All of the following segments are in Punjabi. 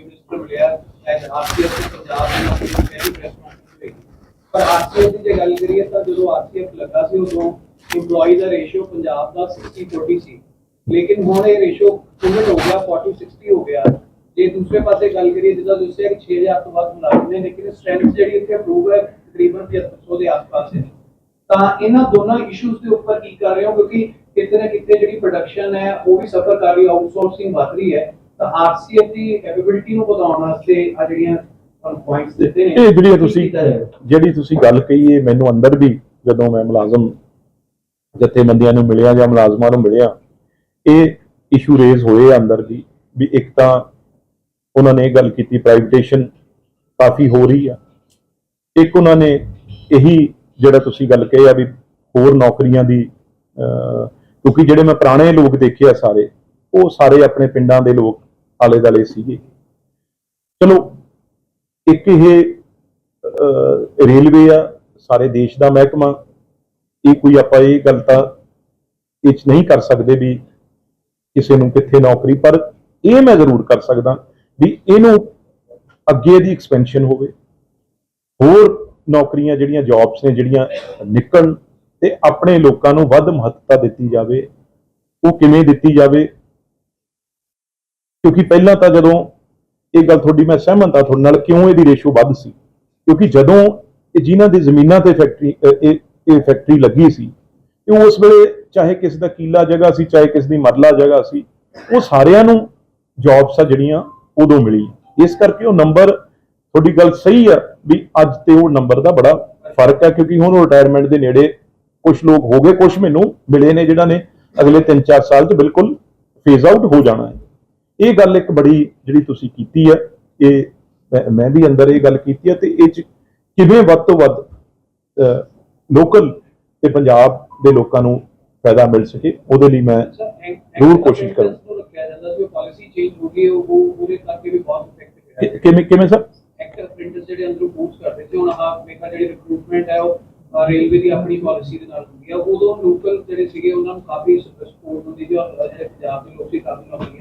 ਮਿਨਿਸਟਰ ਮਿਲਿਆ ਐਜ਼ ਆਰਸੀਐਫ ਦੇ ਪੰਜਾਬ ਦੇ ਨੌਕਰੀ ਦੀ ਪਹਿਲੀ ਪ੍ਰੈਸ ਕਾਨਫਰੰਸ ਲਈ ਪਰ ਆਰਸੀਐਫ ਦੀ ਜੇ ਗੱਲ ਕਰੀਏ ਤਾਂ ਜਦੋਂ ਆਰਸੀਐਫ ਲੱਗਾ ਸੀ, ਉਦੋਂ EMPLOYEE ਦਾ ਰੇਸ਼ੀਓ ਪੰਜਾਬ ਦਾ 60 40 ਸੀ। ਲੇਕਿਨ ਹੁਣ ਇਹ ਰੇਸ਼ੀਓ ਕਿਵੇਂ ਹੋ ਗਿਆ 40 60 ਹੋ ਗਿਆ। ਜੇ ਦੂਸਰੇ ਪਾਸੇ ਗੱਲ ਕਰੀਏ, ਜਿੱਦਾਂ ਤੁਸੀਂ ਦੱਸਿਆ ਕਿ 6000 ਤੋਂ ਵੱਧ ਮੁਲਾਜ਼ਮ ਨੇ, ਲੇਕਿਨ ਸਟਰੈਂਥ ਜਿਹੜੀ ਇੱਥੇ ਅਪਰੂਵ ਹੈ ਤਕਰੀਬਨ 7500 ਦੇ ਆਸ-ਪਾਸ ਹੈ। ਤਾਂ ਇਹਨਾਂ ਦੋਨਾਂ ਇਸ਼ੂਜ਼ ਦੇ ਉੱਪਰ ਕੀ ਕਰ ਰਹੇ ਹੋ? ਕਿਉਂਕਿ ਕਿਤੇ ਨਾ ਕਿਤੇ ਜਿਹੜੀ ਪ੍ਰੋਡਕਸ਼ਨ ਹੈ, ਉਹ ਵੀ ਸਫਰ ਕਰ ਰਹੀ ਹੈ ਆਊਟਸੋਰਸਿੰਗ ਵੱਧ ਰਹੀ ਹੈ। ਤਾਂ ਆਰਸੀਐਫ ਦੀ ਕੈਪੇਬਿਲਿਟੀ ਨੂੰ ਵਧਾਉਣ ਵਾਸਤੇ ਆ ਜਿਹੜੀਆਂ ਪੁਆਇੰਟਸ ਦਿੱਤੇ ਨੇ ਇਹ ਜਿਹੜੀ ਤੁਸੀਂ? ਜਿਹੜੀ ਤੁਸੀਂ ਗੱਲ ਕਹੀ ਹੈ ਮੈਨੂੰ ਅੰਦਰ ਵੀ ਜਦੋਂ ਮੈਂ ਮੁਲਾਜ਼ਮ ਜਥੇਬੰਦੀਆਂ ਨੂੰ ਮਿਲਿਆ ਜਾਂ ਮੁਲਾਜ਼ਮਾਂ ਨੂੰ ਮਿਲਿਆ ਇਹ ਇਸ਼ੂ ਰੇਜ਼ ਹੋਏ ਅੰਦਰ ਵੀ ਵੀ ਇੱਕ ਤਾਂ ਉਹਨਾਂ ਨੇ ਇਹ ਗੱਲ ਕੀਤੀ ਪ੍ਰਾਈਵੇਟੇਸ਼ਨ ਕਾਫੀ ਹੋ ਰਹੀ ਆ ਇੱਕ ਉਹਨਾਂ ਨੇ ਇਹੀ ਜਿਹੜਾ ਤੁਸੀਂ ਗੱਲ ਕਹੀ ਆ ਵੀ ਹੋਰ ਨੌਕਰੀਆਂ ਦੀ ਕਿਉਂਕਿ ਜਿਹੜੇ ਮੈਂ ਪੁਰਾਣੇ ਲੋਕ ਦੇਖੇ ਆ ਸਾਰੇ ਉਹ ਸਾਰੇ ਆਪਣੇ ਪਿੰਡਾਂ ਦੇ ਲੋਕ ਆਲੇ ਦਾਲੇ ਸੀਗੇ। ਚਲੋ, ਇੱਕ ਇਹ ਰੇਲਵੇ ਆ, ਸਾਰੇ ਦੇਸ਼ ਦਾ ਮਹਿਕਮਾ, ਇਹ ਕੋਈ ਆਪਾਂ ਇਹ ਗੱਲ ਤਾਂ ਇਹ 'ਚ ਨਹੀਂ ਕਰ ਸਕਦੇ ਵੀ ਕਿਸੇ ਨੂੰ ਕਿੱਥੇ ਨੌਕਰੀ, ਪਰ ਇਹ ਮੈਂ ਜ਼ਰੂਰ ਕਰ ਸਕਦਾ ਵੀ ਇਹਨੂੰ ਅੱਗੇ ਦੀ ਐਕਸਪੈਂਸ਼ਨ ਹੋਵੇ। ਹੋਰ ਨੌਕਰੀਆਂ ਜਿਹੜੀਆਂ ਜੌਬਸ ਨੇ ਜਿਹੜੀਆਂ ਨਿਕਲਣ ਤੇ ਆਪਣੇ ਲੋਕਾਂ ਨੂੰ ਵੱਧ ਮਹੱਤਤਾ ਦਿੱਤੀ ਜਾਵੇ, ਉਹ ਕਿਵੇਂ ਦਿੱਤੀ ਜਾਵੇ ਕਿਉਂਕਿ ਪਹਿਲਾਂ ਤਾਂ ਜਦੋਂ ਇਹ ਗੱਲ ਤੁਹਾਡੀ ਮੈਂ ਸਹਿਮਤ ਆ ਤੁਹਾਡੇ ਨਾਲ ਕਿਉਂ ਇਹਦੀ ਰੇਸ਼ੋ ਵੱਧ ਸੀ? ਕਿਉਂਕਿ ਜਦੋਂ ਇਹ ਜਿਨ੍ਹਾਂ ਦੀ ਜ਼ਮੀਨਾਂ ਤੇ ਫੈਕਟਰੀ ਇਹ ਇਹ ਫੈਕਟਰੀ ਲੱਗੀ ਸੀ ਇਹ ਉਸ ਵੇਲੇ ਚਾਹੇ ਕਿਸੇ ਦਾ ਕੀਲਾ ਜਗ੍ਹਾ ਸੀ, ਚਾਹੇ ਕਿਸੇ ਦੀ ਮਰਲਾ ਜਗ੍ਹਾ ਸੀ, ਉਹ ਸਾਰਿਆਂ ਨੂੰ ਜੌਬਸ ਆ ਜਿਹੜੀਆਂ ਉਦੋਂ ਮਿਲੀ ਇਸ ਕਰਕੇ ਉਹ ਨੰਬਰ ਤੁਹਾਡੀ ਗੱਲ ਸਹੀ ਆ ਵੀ ਅੱਜ ਤੇ ਉਹ ਨੰਬਰ ਦਾ ਬੜਾ ਫ਼ਰਕ ਹੈ ਕਿਉਂਕਿ ਹੁਣ ਰਿਟਾਇਰਮੈਂਟ ਦੇ ਨੇੜੇ ਕੁਝ ਲੋਕ ਹੋ ਗਏ ਕੁਝ ਮੈਨੂੰ ਮਿਲੇ ਨੇ ਜਿਹੜਾ ਨੇ ਅਗਲੇ 3-4 ਸਾਲ 'ਚ ਬਿਲਕੁਲ ਫੇਜ਼ ਆਊਟ ਹੋ ਜਾਣਾ ਹੈ। ਇਹ ਗੱਲ ਇੱਕ ਬੜੀ ਜਿਹੜੀ ਤੁਸੀਂ ਕੀਤੀ ਹੈ ਇਹ ਮੈਂ- ਵੀ ਅੰਦਰ ਇਹ ਗੱਲ ਕੀਤੀ ਹੈ ਤੇ ਇਹ 'ਚ ਕਿਵੇਂ ਵੱਧ ਤੋਂ ਵੱਧ ਲੋਕਲ ਤੇ ਪੰਜਾਬ ਦੇ ਲੋਕਾਂ ਨੂੰ ਫਾਇਦਾ ਮਿਲ ਸਕੇ ਉਹਦੇ ਲਈ ਮੈਂ ਜ਼ਰੂਰ ਕੋਸ਼ਿਸ਼ ਕਰੋ। ਰੱਖਿਆ ਜਾਂਦਾ ਸੀ ਪਾਲਿਸੀ ਚੇਂਜ ਹੋ ਗਈ ਉਹ ਉਹਦੇ ਕਰਕੇ ਵੀ ਬਹੁਤ ਇਫੈਕਟ ਕਿ- ਪਿਆ ਕਿਵੇਂ ਕਿਵੇਂ ਸਰ ਐਕਟ ਅਪ੍ਰੈਂਟਿਸ ਜਿਹੜੇ ਅੰਦਰੋਂ ਪੂਛ ਕਰਦੇ ਸੀ ਹੁਣ ਆਹ ਮੇਕਾ ਜਿਹੜੀ ਰਿਕਰੂਟਮੈਂਟ ਹੈ ਉਹ ਅਹ, ਰੇਲਵੇ ਦੀ ਆਪਣੀ ਪਾਲਿਸੀ ਦੇ ਨਾਲ ਹੁੰਦੀ ਹੈ ਉਦੋਂ ਲੋਕਲ ਜਿਹੜੇ ਸੀਗੇ ਉਹਨਾਂ ਨੂੰ ਕਾਫੀ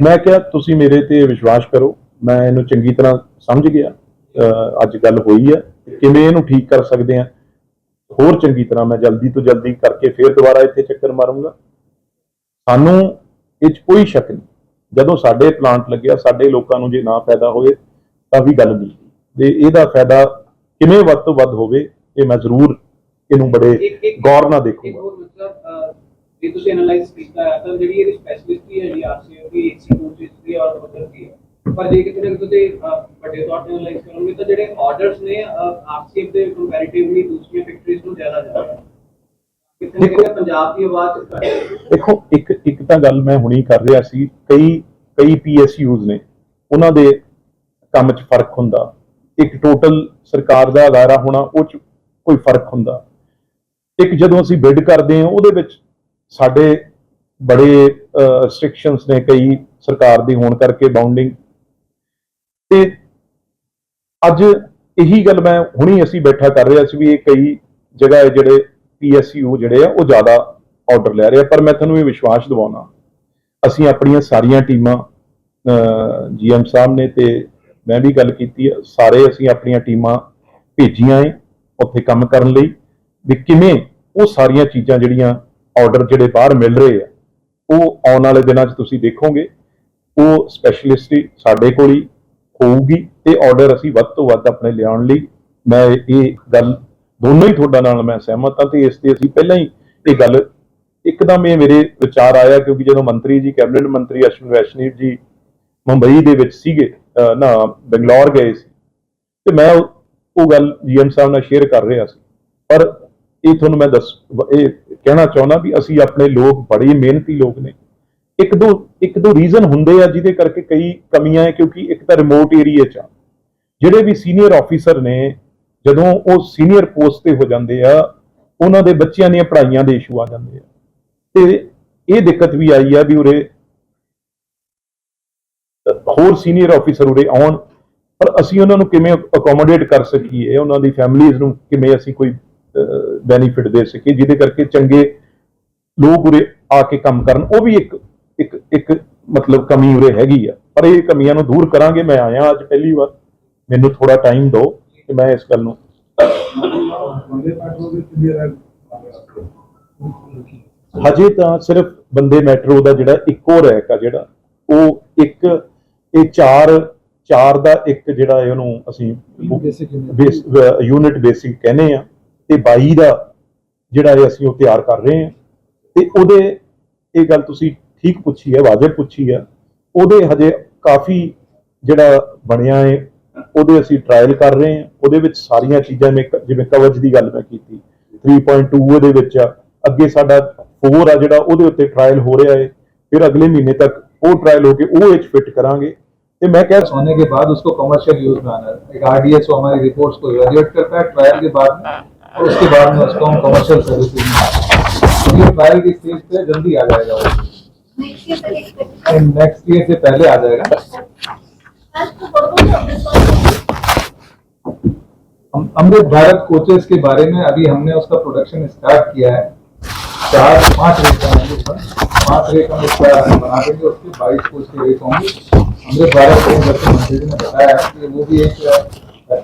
ਮੈਂ ਕਿਹਾ ਤੁਸੀਂ ਮੇਰੇ ਤੇ ਵਿਸ਼ਵਾਸ ਕਰੋ ਮੈਂ ਇਹਨੂੰ ਚੰਗੀ ਤਰ੍ਹਾਂ ਸਮਝ ਗਿਆ ਅੱਜ ਗੱਲ ਹੋਈ ਹੈ ਕਿਵੇਂ ਇਹਨੂੰ ਠੀਕ ਕਰ ਸਕਦੇ ਆ। ਹੋਰ ਚੰਗੀ ਤਰ੍ਹਾਂ ਮੈਂ ਜਲਦੀ ਤੋਂ ਜਲਦੀ ਕਰਕੇ ਫੇਰ ਦੁਬਾਰਾ ਇੱਥੇ ਚੱਕਰ ਮਾਰੂੰਗਾ। ਸਾਨੂੰ ਇਹ 'ਚ ਕੋਈ ਸ਼ੱਕ ਨਹੀਂ ਜਦੋਂ ਸਾਡੇ ਪਲਾਂਟ ਲੱਗਿਆ ਸਾਡੇ ਲੋਕਾਂ ਨੂੰ ਜੇ ਨਾ ਫਾਇਦਾ ਹੋਵੇ ਤਾਂ ਵੀ ਗੱਲ ਨਹੀਂ। ਤੇ ਇਹਦਾ ਫਾਇਦਾ ਕਿਵੇਂ ਵੱਧ ਤੋਂ ਵੱਧ ਹੋਵੇ ਇਹ ਮੈਂ ਜ਼ਰੂਰ ਇਹਨੂੰ ਬੜੇ ਗੌਰ ਨਾਲ ਦੇਖੂੰਗਾ। ਜੇ ਤੁਸੀਂ ਐਨਾਲਾਈਜ਼ ਕੀਤਾ ਹੈ, ਤਾਂ ਜਿਹੜੀ ਇਹਦੀ ਸਪੈਸ਼ਲਿਸਟੀ ਹੈ ਜਿਹੜੀ ਆਰਸੀਓ ਦੀ ਏਸੀ ਦੀ ਔਰ ਉਧਰ ਦੀ ਪਰ ਜੇ ਕਿਤੇ ਨਾ ਕਿਤੇ ਵੱਡੇ ਤੌਰ ਤੇ ਐਨਾਲਾਈਜ਼ ਕਰੋਗੇ, ਤਾਂ ਜਿਹੜੇ ਆਰਡਰਸ ਨੇ ਆਰਸੀਐਫ ਦੇ ਕੰਪੈਰੀਟਿਵਲੀ ਦੂਸਰੀਆਂ ਫੈਕਟਰੀਜ਼ ਨੂੰ ਜ਼ਿਆਦਾ ਜ਼ਿਆਦਾ ਹੈ। ਕਿਤੇ ਕਿਤੇ ਪੰਜਾਬ ਦੀ ਆਵਾਜ਼ ਦੇਖੋ, ਇੱਕ ਇੱਕ ਤਾਂ ਗੱਲ ਮੈਂ ਹੁਣੀ ਕਰ ਰਿਹਾ ਸੀ, ਕਈ ਕਈ ਪੀਐਸਯੂਜ਼ ਨੇ, ਉਹਨਾਂ ਦੇ ਕੰਮ 'ਚ ਫ਼ਰਕ ਹੁੰਦਾ। ਇੱਕ ਟੋਟਲ ਸਰਕਾਰ ਦਾ ਅਦਾਰਾ ਹੋਣਾ, ਉਹ 'ਚ ਕੋਈ ਫ਼ਰਕ ਹੁੰਦਾ। ਇੱਕ ਜਦੋਂ ਅਸੀਂ ਬਿਡ ਕਰਦੇ ਹਾਂ, ਉਹਦੇ ਵਿੱਚ ਸਾਡੇ ਬੜੇ ਰੈਸਟ੍ਰਿਕਸ਼ਨਸ ਨੇ ਕਈ ਸਰਕਾਰ ਦੀ ਹੋਣ ਕਰਕੇ ਬਾਉਂਡਿੰਗ ਤੇ ਅੱਜ ਇਹੀ ਗੱਲ ਮੈਂ ਹੁਣੀ ਅਸੀਂ ਬੈਠਾ ਕਰ ਰਿਹਾ ਸੀ ਵੀ ਇਹ ਕਈ ਜਗ੍ਹਾ ਹੈ ਜਿਹੜੇ ਪੀਐਸਯੂ ਜਿਹੜੇ ਆ, ਉਹ ਜ਼ਿਆਦਾ ਆਰਡਰ ਲੈ ਰਹੇ ਆ। ਪਰ ਮੈਂ ਤੁਹਾਨੂੰ ਇਹ ਵਿਸ਼ਵਾਸ ਦਿਵਾਉਣਾ, ਅਸੀਂ ਆਪਣੀਆਂ ਸਾਰੀਆਂ ਟੀਮਾਂ ਜੀਐਮ ਸਾਹਿਬ ਨੇ ਤੇ ਮੈਂ ਵੀ ਗੱਲ ਕੀਤੀ ਹੈ ਸਾਰੇ ਅਸੀਂ ਆਪਣੀਆਂ ਟੀਮਾਂ ਭੇਜੀਆਂ ਏ ਉੱਥੇ ਕੰਮ ਕਰਨ ਲਈ, ਵੀ ਕਿਵੇਂ ਉਹ ਸਾਰੀਆਂ ਚੀਜ਼ਾਂ ਜਿਹੜੀਆਂ ਆਰਡਰ ਜਿਹੜੇ ਬਾਹਰ ਮਿਲ ਰਹੇ ਆ, ਉਹ ਆਉਣ ਵਾਲੇ ਦਿਨਾਂ 'ਚ ਤੁਸੀਂ ਦੇਖੋਗੇ, ਉਹ ਸਪੈਸ਼ਲਿਸਟ ਸਾਡੇ ਕੋਲ ਹੀ ਹੋਊਗੀ ਤੇ ਆਰਡਰ ਅਸੀਂ ਵੱਧ ਤੋਂ ਵੱਧ ਆਪਣੇ ਲਿਆਉਣ ਲਈ, ਮੈਂ ਇਹ ਗੱਲ ਦੋਨੋਂ ਹੀ ਤੁਹਾਡਾ ਨਾਲ ਮੈਂ ਸਹਿਮਤ ਹਾਂ ਤੇ ਇਸ ਤੇ ਅਸੀਂ ਪਹਿਲਾਂ ਹੀ ਇਹ ਗੱਲ ਇੱਕਦਮ ਇਹ ਮੇਰੇ ਵਿਚਾਰ ਆਇਆ ਕਿਉਂਕਿ ਜਦੋਂ ਮੰਤਰੀ ਜੀ, ਕੈਬਨਿਟ ਮੰਤਰੀ ਅਸ਼ਵਿਨ ਵੈਸ਼ਨਵ ਜੀ ਮੁੰਬਈ ਦੇ ਵਿੱਚ ਸੀਗੇ ਨਾ ਬੰਗਲੌਰ ਗਏ ਸੀ, ਤੇ ਮੈਂ ਉਹ ਉਹ ਗੱਲ ਜੀਐਮ ਸਾਹਿਬ ਨਾਲ ਸ਼ੇਅਰ ਕਰ ਰਿਹਾ ਸੀ, ਪਰ ਇਹ ਤੁਹਾਨੂੰ ਮੈਂ ਦੱਸ, ਇਹ ਕਹਿਣਾ ਚਾਹੁੰਦਾ ਵੀ ਅਸੀਂ ਆਪਣੇ ਲੋਕ ਬੜੇ ਮਿਹਨਤੀ ਲੋਕ ਨੇ। ਇੱਕ ਦੋ ਇੱਕ ਦੋ ਰੀਜ਼ਨ ਹੁੰਦੇ ਆ ਜਿਹਦੇ ਕਰਕੇ ਕਈ ਕਮੀਆਂ ਹੈ ਕਿਉਂਕਿ ਇੱਕ ਤਾਂ ਰਿਮੋਟ ਏਰੀਆ 'ਚ ਆ। ਜਿਹੜੇ ਵੀ ਸੀਨੀਅਰ ਆਫੀਸਰ ਨੇ, ਜਦੋਂ ਉਹ ਸੀਨੀਅਰ ਪੋਸਟ ਤੇ ਹੋ ਜਾਂਦੇ ਆ, ਉਹਨਾਂ ਦੇ ਬੱਚਿਆਂ ਦੀਆਂ ਪੜ੍ਹਾਈਆਂ ਦੇ ਇਸ਼ੂ ਆ ਜਾਂਦੇ ਆ। ਤੇ ਇਹ ਦਿੱਕਤ ਵੀ ਆਈ ਆ ਵੀ ਉਰੇ ਹੋਰ ਸੀਨੀਅਰ ਆਫੀਸਰ ਉਰੇ ਆਉਣ, ਪਰ ਅਸੀਂ ਉਹਨਾਂ ਨੂੰ ਕਿਵੇਂ ਅਕੋਮੋਡੇਟ ਕਰ ਸਕੀਏ? ਉਹਨਾਂ ਦੀ ਫੈਮਿਲੀਜ਼ ਨੂੰ ਕਿਵੇਂ ਅਸੀਂ ਕੋਈ ਬੈਨੀਫਿਟ ਦੇ ਸਕੀਏ ਜਿਹਦੇ ਕਰਕੇ ਚੰਗੇ ਲੋਕ ਉਰੇ ਆ ਕੇ ਕੰਮ ਕਰਨ। ਉਹ ਵੀ ਇੱਕ ਇੱਕ ਇੱਕ ਮਤਲਬ ਕਮੀ ਉਰੇ ਹੈਗੀ ਆ। ਪਰ ਇਹ ਕਮੀਆਂ ਨੂੰ ਦੂਰ ਕਰਾਂਗੇ ਮੈਂ ਆਇਆ ਅੱਜ ਪਹਿਲੀ ਵਾਰ। ਮੈਨੂੰ ਥੋੜਾ ਟਾਈਮ ਦਿਓ ਕਿ ਮੈਂ ਇਸ ਗੱਲ ਨੂੰ ਹਜੇ ਤਾਂ ਸਿਰਫ ਬੰਦੇ ਮੈਟਰੋ ਦਾ ਜਿਹੜਾ ਇੱਕੋ ਰੈਕ ਆ ਜਿਹੜਾ ਉਹ ਇੱਕ ਇਹ ਚਾਰ ਚਾਰ ਦਾ ਇੱਕ ਜਿਹੜਾ ਹੈ ਉਹਨੂੰ ਅਸੀਂ ਯੂਨਿਟ ਬੇਸਿਕ ਕਹਿੰਦੇ ਆ। ਤੇ 22 ਦਾ ਜਿਹੜਾ ਇਹ ਅਸੀਂ ਉਹ ਤਿਆਰ ਕਰ ਰਹੇ ਹਾਂ ਤੇ ਉਹਦੇ ਇਹ ਗੱਲ ਤੁਸੀਂ ਠੀਕ ਪੁੱਛੀ ਹੈ ਵਾਜਬ ਪੁੱਛੀ ਹੈ ਉਹਦੇ ਹਜੇ ਕਾਫੀ ਜਿਹੜਾ ਬਣਿਆ ਹੈ ਉਹਦੇ ਅਸੀਂ ਟ੍ਰਾਇਲ ਕਰ ਰਹੇ ਹਾਂ ਉਹਦੇ ਵਿੱਚ ਸਾਰੀਆਂ ਚੀਜ਼ਾਂ ਨੇ ਕ- ਜਿਵੇਂ ਕਵਚ ਦੀ ਗੱਲ ਮੈਂ ਕੀਤੀ 3.2 ਉਹਦੇ ਵਿੱਚ ਆ ਅੱਗੇ ਸਾਡਾ 4 ਆ ਜਿਹੜਾ ਉਹਦੇ ਉੱਤੇ ਟ੍ਰਾਇਲ ਹੋ ਰਿਹਾ ਹੈ ਫਿਰ ਅਗਲੇ ਮਹੀਨੇ ਤੱਕ ਉਹ ਟ੍ਰਾਇਲ ਹੋ ਕੇ ਉਹ ਵਿੱਚ ਫਿੱਟ ਕਰਾਂਗੇ ਤੇ ਮੈਂ ਕਹਿ होने के बाद उसको कमर्शियल यूज में आना है एक आरडीएसओ हमारी रिपोर्ट्स को इवेल्युएट करता है ट्रायल के बाद में और उसके बाद में उसको हम कमर्शियल सर्विसेज़ में ये ट्रायल की स्टेज पे जल्दी आ जाएगा वो। नेक्स्ट ईयर से पहले आ जाएगा। अमृत भारत कोचेस के बारे में अभी हमने उसका प्रोडक्शन स्टार्ट किया है। चार पाँच रेट का। होंगे पाँच रेट हम इसका बना देंगे उसके बाईस कोच के रेट होंगे। अमृत भारत को जैसे मंत्री ने बताया कि वो भी एक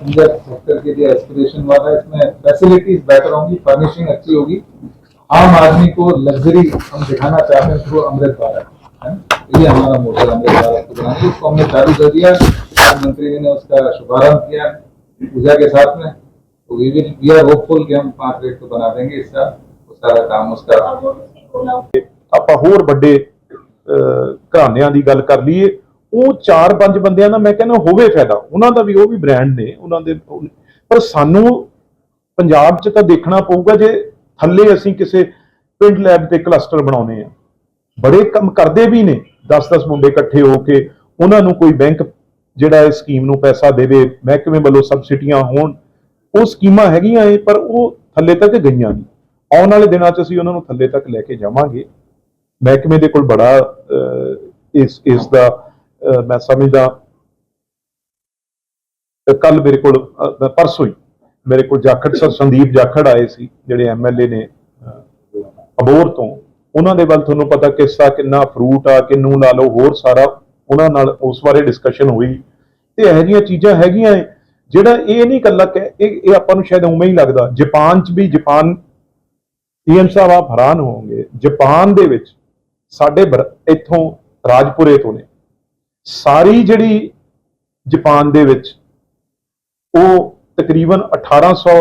पैसेंजर सेक्टर के लिए एस्पिरेशन वाला है इसमें फैसिलिटीज बेटर होंगी फर्निशिंग अच्छी होगी आम आदमी को लग्जरी हम दिखाना चाहते हैं थ्रू अमृत भारत है ना? ये हमारा मोटल अमृत भारत को बनाएंगे इसको हमने चालू कर दिया प्रधानमंत्री जी ने उसका शुभारंभ किया पूजा के साथ में तो we will we are hopeful कि हम पांच रेट को बना देंगे इसका वो सारा काम उसका ਆਪਾਂ ਹੋਰ ਵੱਡੇ ਅਹ, ਘਰਾਣਿਆਂ ਦੀ ਗੱਲ ਕਰ ਲਈਏ ਉਹ ਚਾਰ ਪੰਜ ਬੰਦਿਆਂ ਦਾ ਮੈਂ ਕਹਿੰਦਾ ਹੋਵੇ ਫਾਇਦਾ। ਉਹਨਾਂ ਦਾ ਵੀ ਉਹ ਵੀ ਬ੍ਰਾਂਡ ਨੇ, ਉਹਨਾਂ ਦੇ ਪਰ ਸਾਨੂੰ ਪੰਜਾਬ 'ਚ ਤਾਂ ਦੇਖਣਾ ਪਊਗਾ ਜੇ ਥੱਲੇ ਅਸੀਂ ਕਿਸੇ ਪਿੰਡ ਲੈਬ ਤੇ ਕਲਸਟਰ ਬਣਾਉਨੇ ਆ। ਬੜੇ ਕੰਮ ਕਰਦੇ ਵੀ ਨੇ 10-10 ਮੁੰਡੇ ਇਕੱਠੇ ਹੋ ਕੇ, ਉਹਨਾਂ ਨੂੰ ਕੋਈ ਬੈਂਕ ਜਿਹੜਾ ਇਸ ਸਕੀਮ ਨੂੰ ਪੈਸਾ ਦੇਵੇ, ਮਹਿਕਮੇ ਵੱਲੋਂ ਸਬਸਿਡੀਆਂ ਹੋਣ, ਉਹ ਸਕੀਮਾਂ ਹੈਗੀਆਂ ਏ ਪਰ ਉਹ ਥੱਲੇ ਤੱਕ ਗਈਆਂ ਨਹੀਂ। ਆਉਣ ਵਾਲੇ ਦਿਨਾਂ 'ਚ ਅਸੀਂ ਉਹਨਾਂ ਨੂੰ ਥੱਲੇ ਤੱਕ ਲੈ ਕੇ ਜਾਵਾਂਗੇ। ਮਹਿਕਮੇ ਦੇ ਕੋਲ ਬੜਾ ਇਸ ਇਸ ਦਾ ਮੈਂ ਸਮਝਦਾ ਕੱਲ ਮੇਰੇ ਕੋਲ ਅਹ, ਪਰਸੋਂ ਹੀ ਮੇਰੇ ਕੋਲ ਜਾਖੜ ਸਰ ਸੰਦੀਪ ਜਾਖੜ ਆਏ ਸੀ ਜਿਹੜੇ ਐਮਐਲਏ ਨੇ ਅਬੋਰ ਤੋਂ। ਉਹਨਾਂ ਦੇ ਵੱਲ ਤੁਹਾਨੂੰ ਪਤਾ ਕਿੱਸਾ ਕਿੰਨਾ ਫਰੂਟ ਆ ਕਿੰਨੂ ਲਾ ਲਓ ਹੋਰ ਸਾਰਾ ਉਹਨਾਂ ਨਾਲ ਉਸ ਬਾਰੇ ਡਿਸਕਸ਼ਨ ਹੋਈ। ਤੇ ਇਹੋ ਜਿਹੀਆਂ ਚੀਜ਼ਾਂ ਹੈਗੀਆਂ ਏ, ਜਿਹੜਾ ਇਹ ਨਹੀਂ ਕੱਲਾ ਕਿ ਇਹ ਇਹ ਆਪਾਂ ਨੂੰ ਸ਼ਾਇਦ ਉਵੇਂ ਹੀ ਲੱਗਦਾ ਜਾਪਾਨ 'ਚ ਵੀ ਜਾਪਾਨ ਪੀਐਮ ਸਾਹਿਬ ਆਪ ਹੈਰਾਨ ਹੋਵੋਗੇ ਜਾਪਾਨ ਦੇ ਵਿੱਚ ਸਾਡੇ ਇੱਥੋਂ ਰਾਜਪੁਰੇ ਤੋਂ ਨੇ। ਸਾਰੀ ਜਿਹੜੀ ਜਾਪਾਨ ਦੇ ਵਿੱਚ ਉਹ ਤਕਰੀਬਨ 1800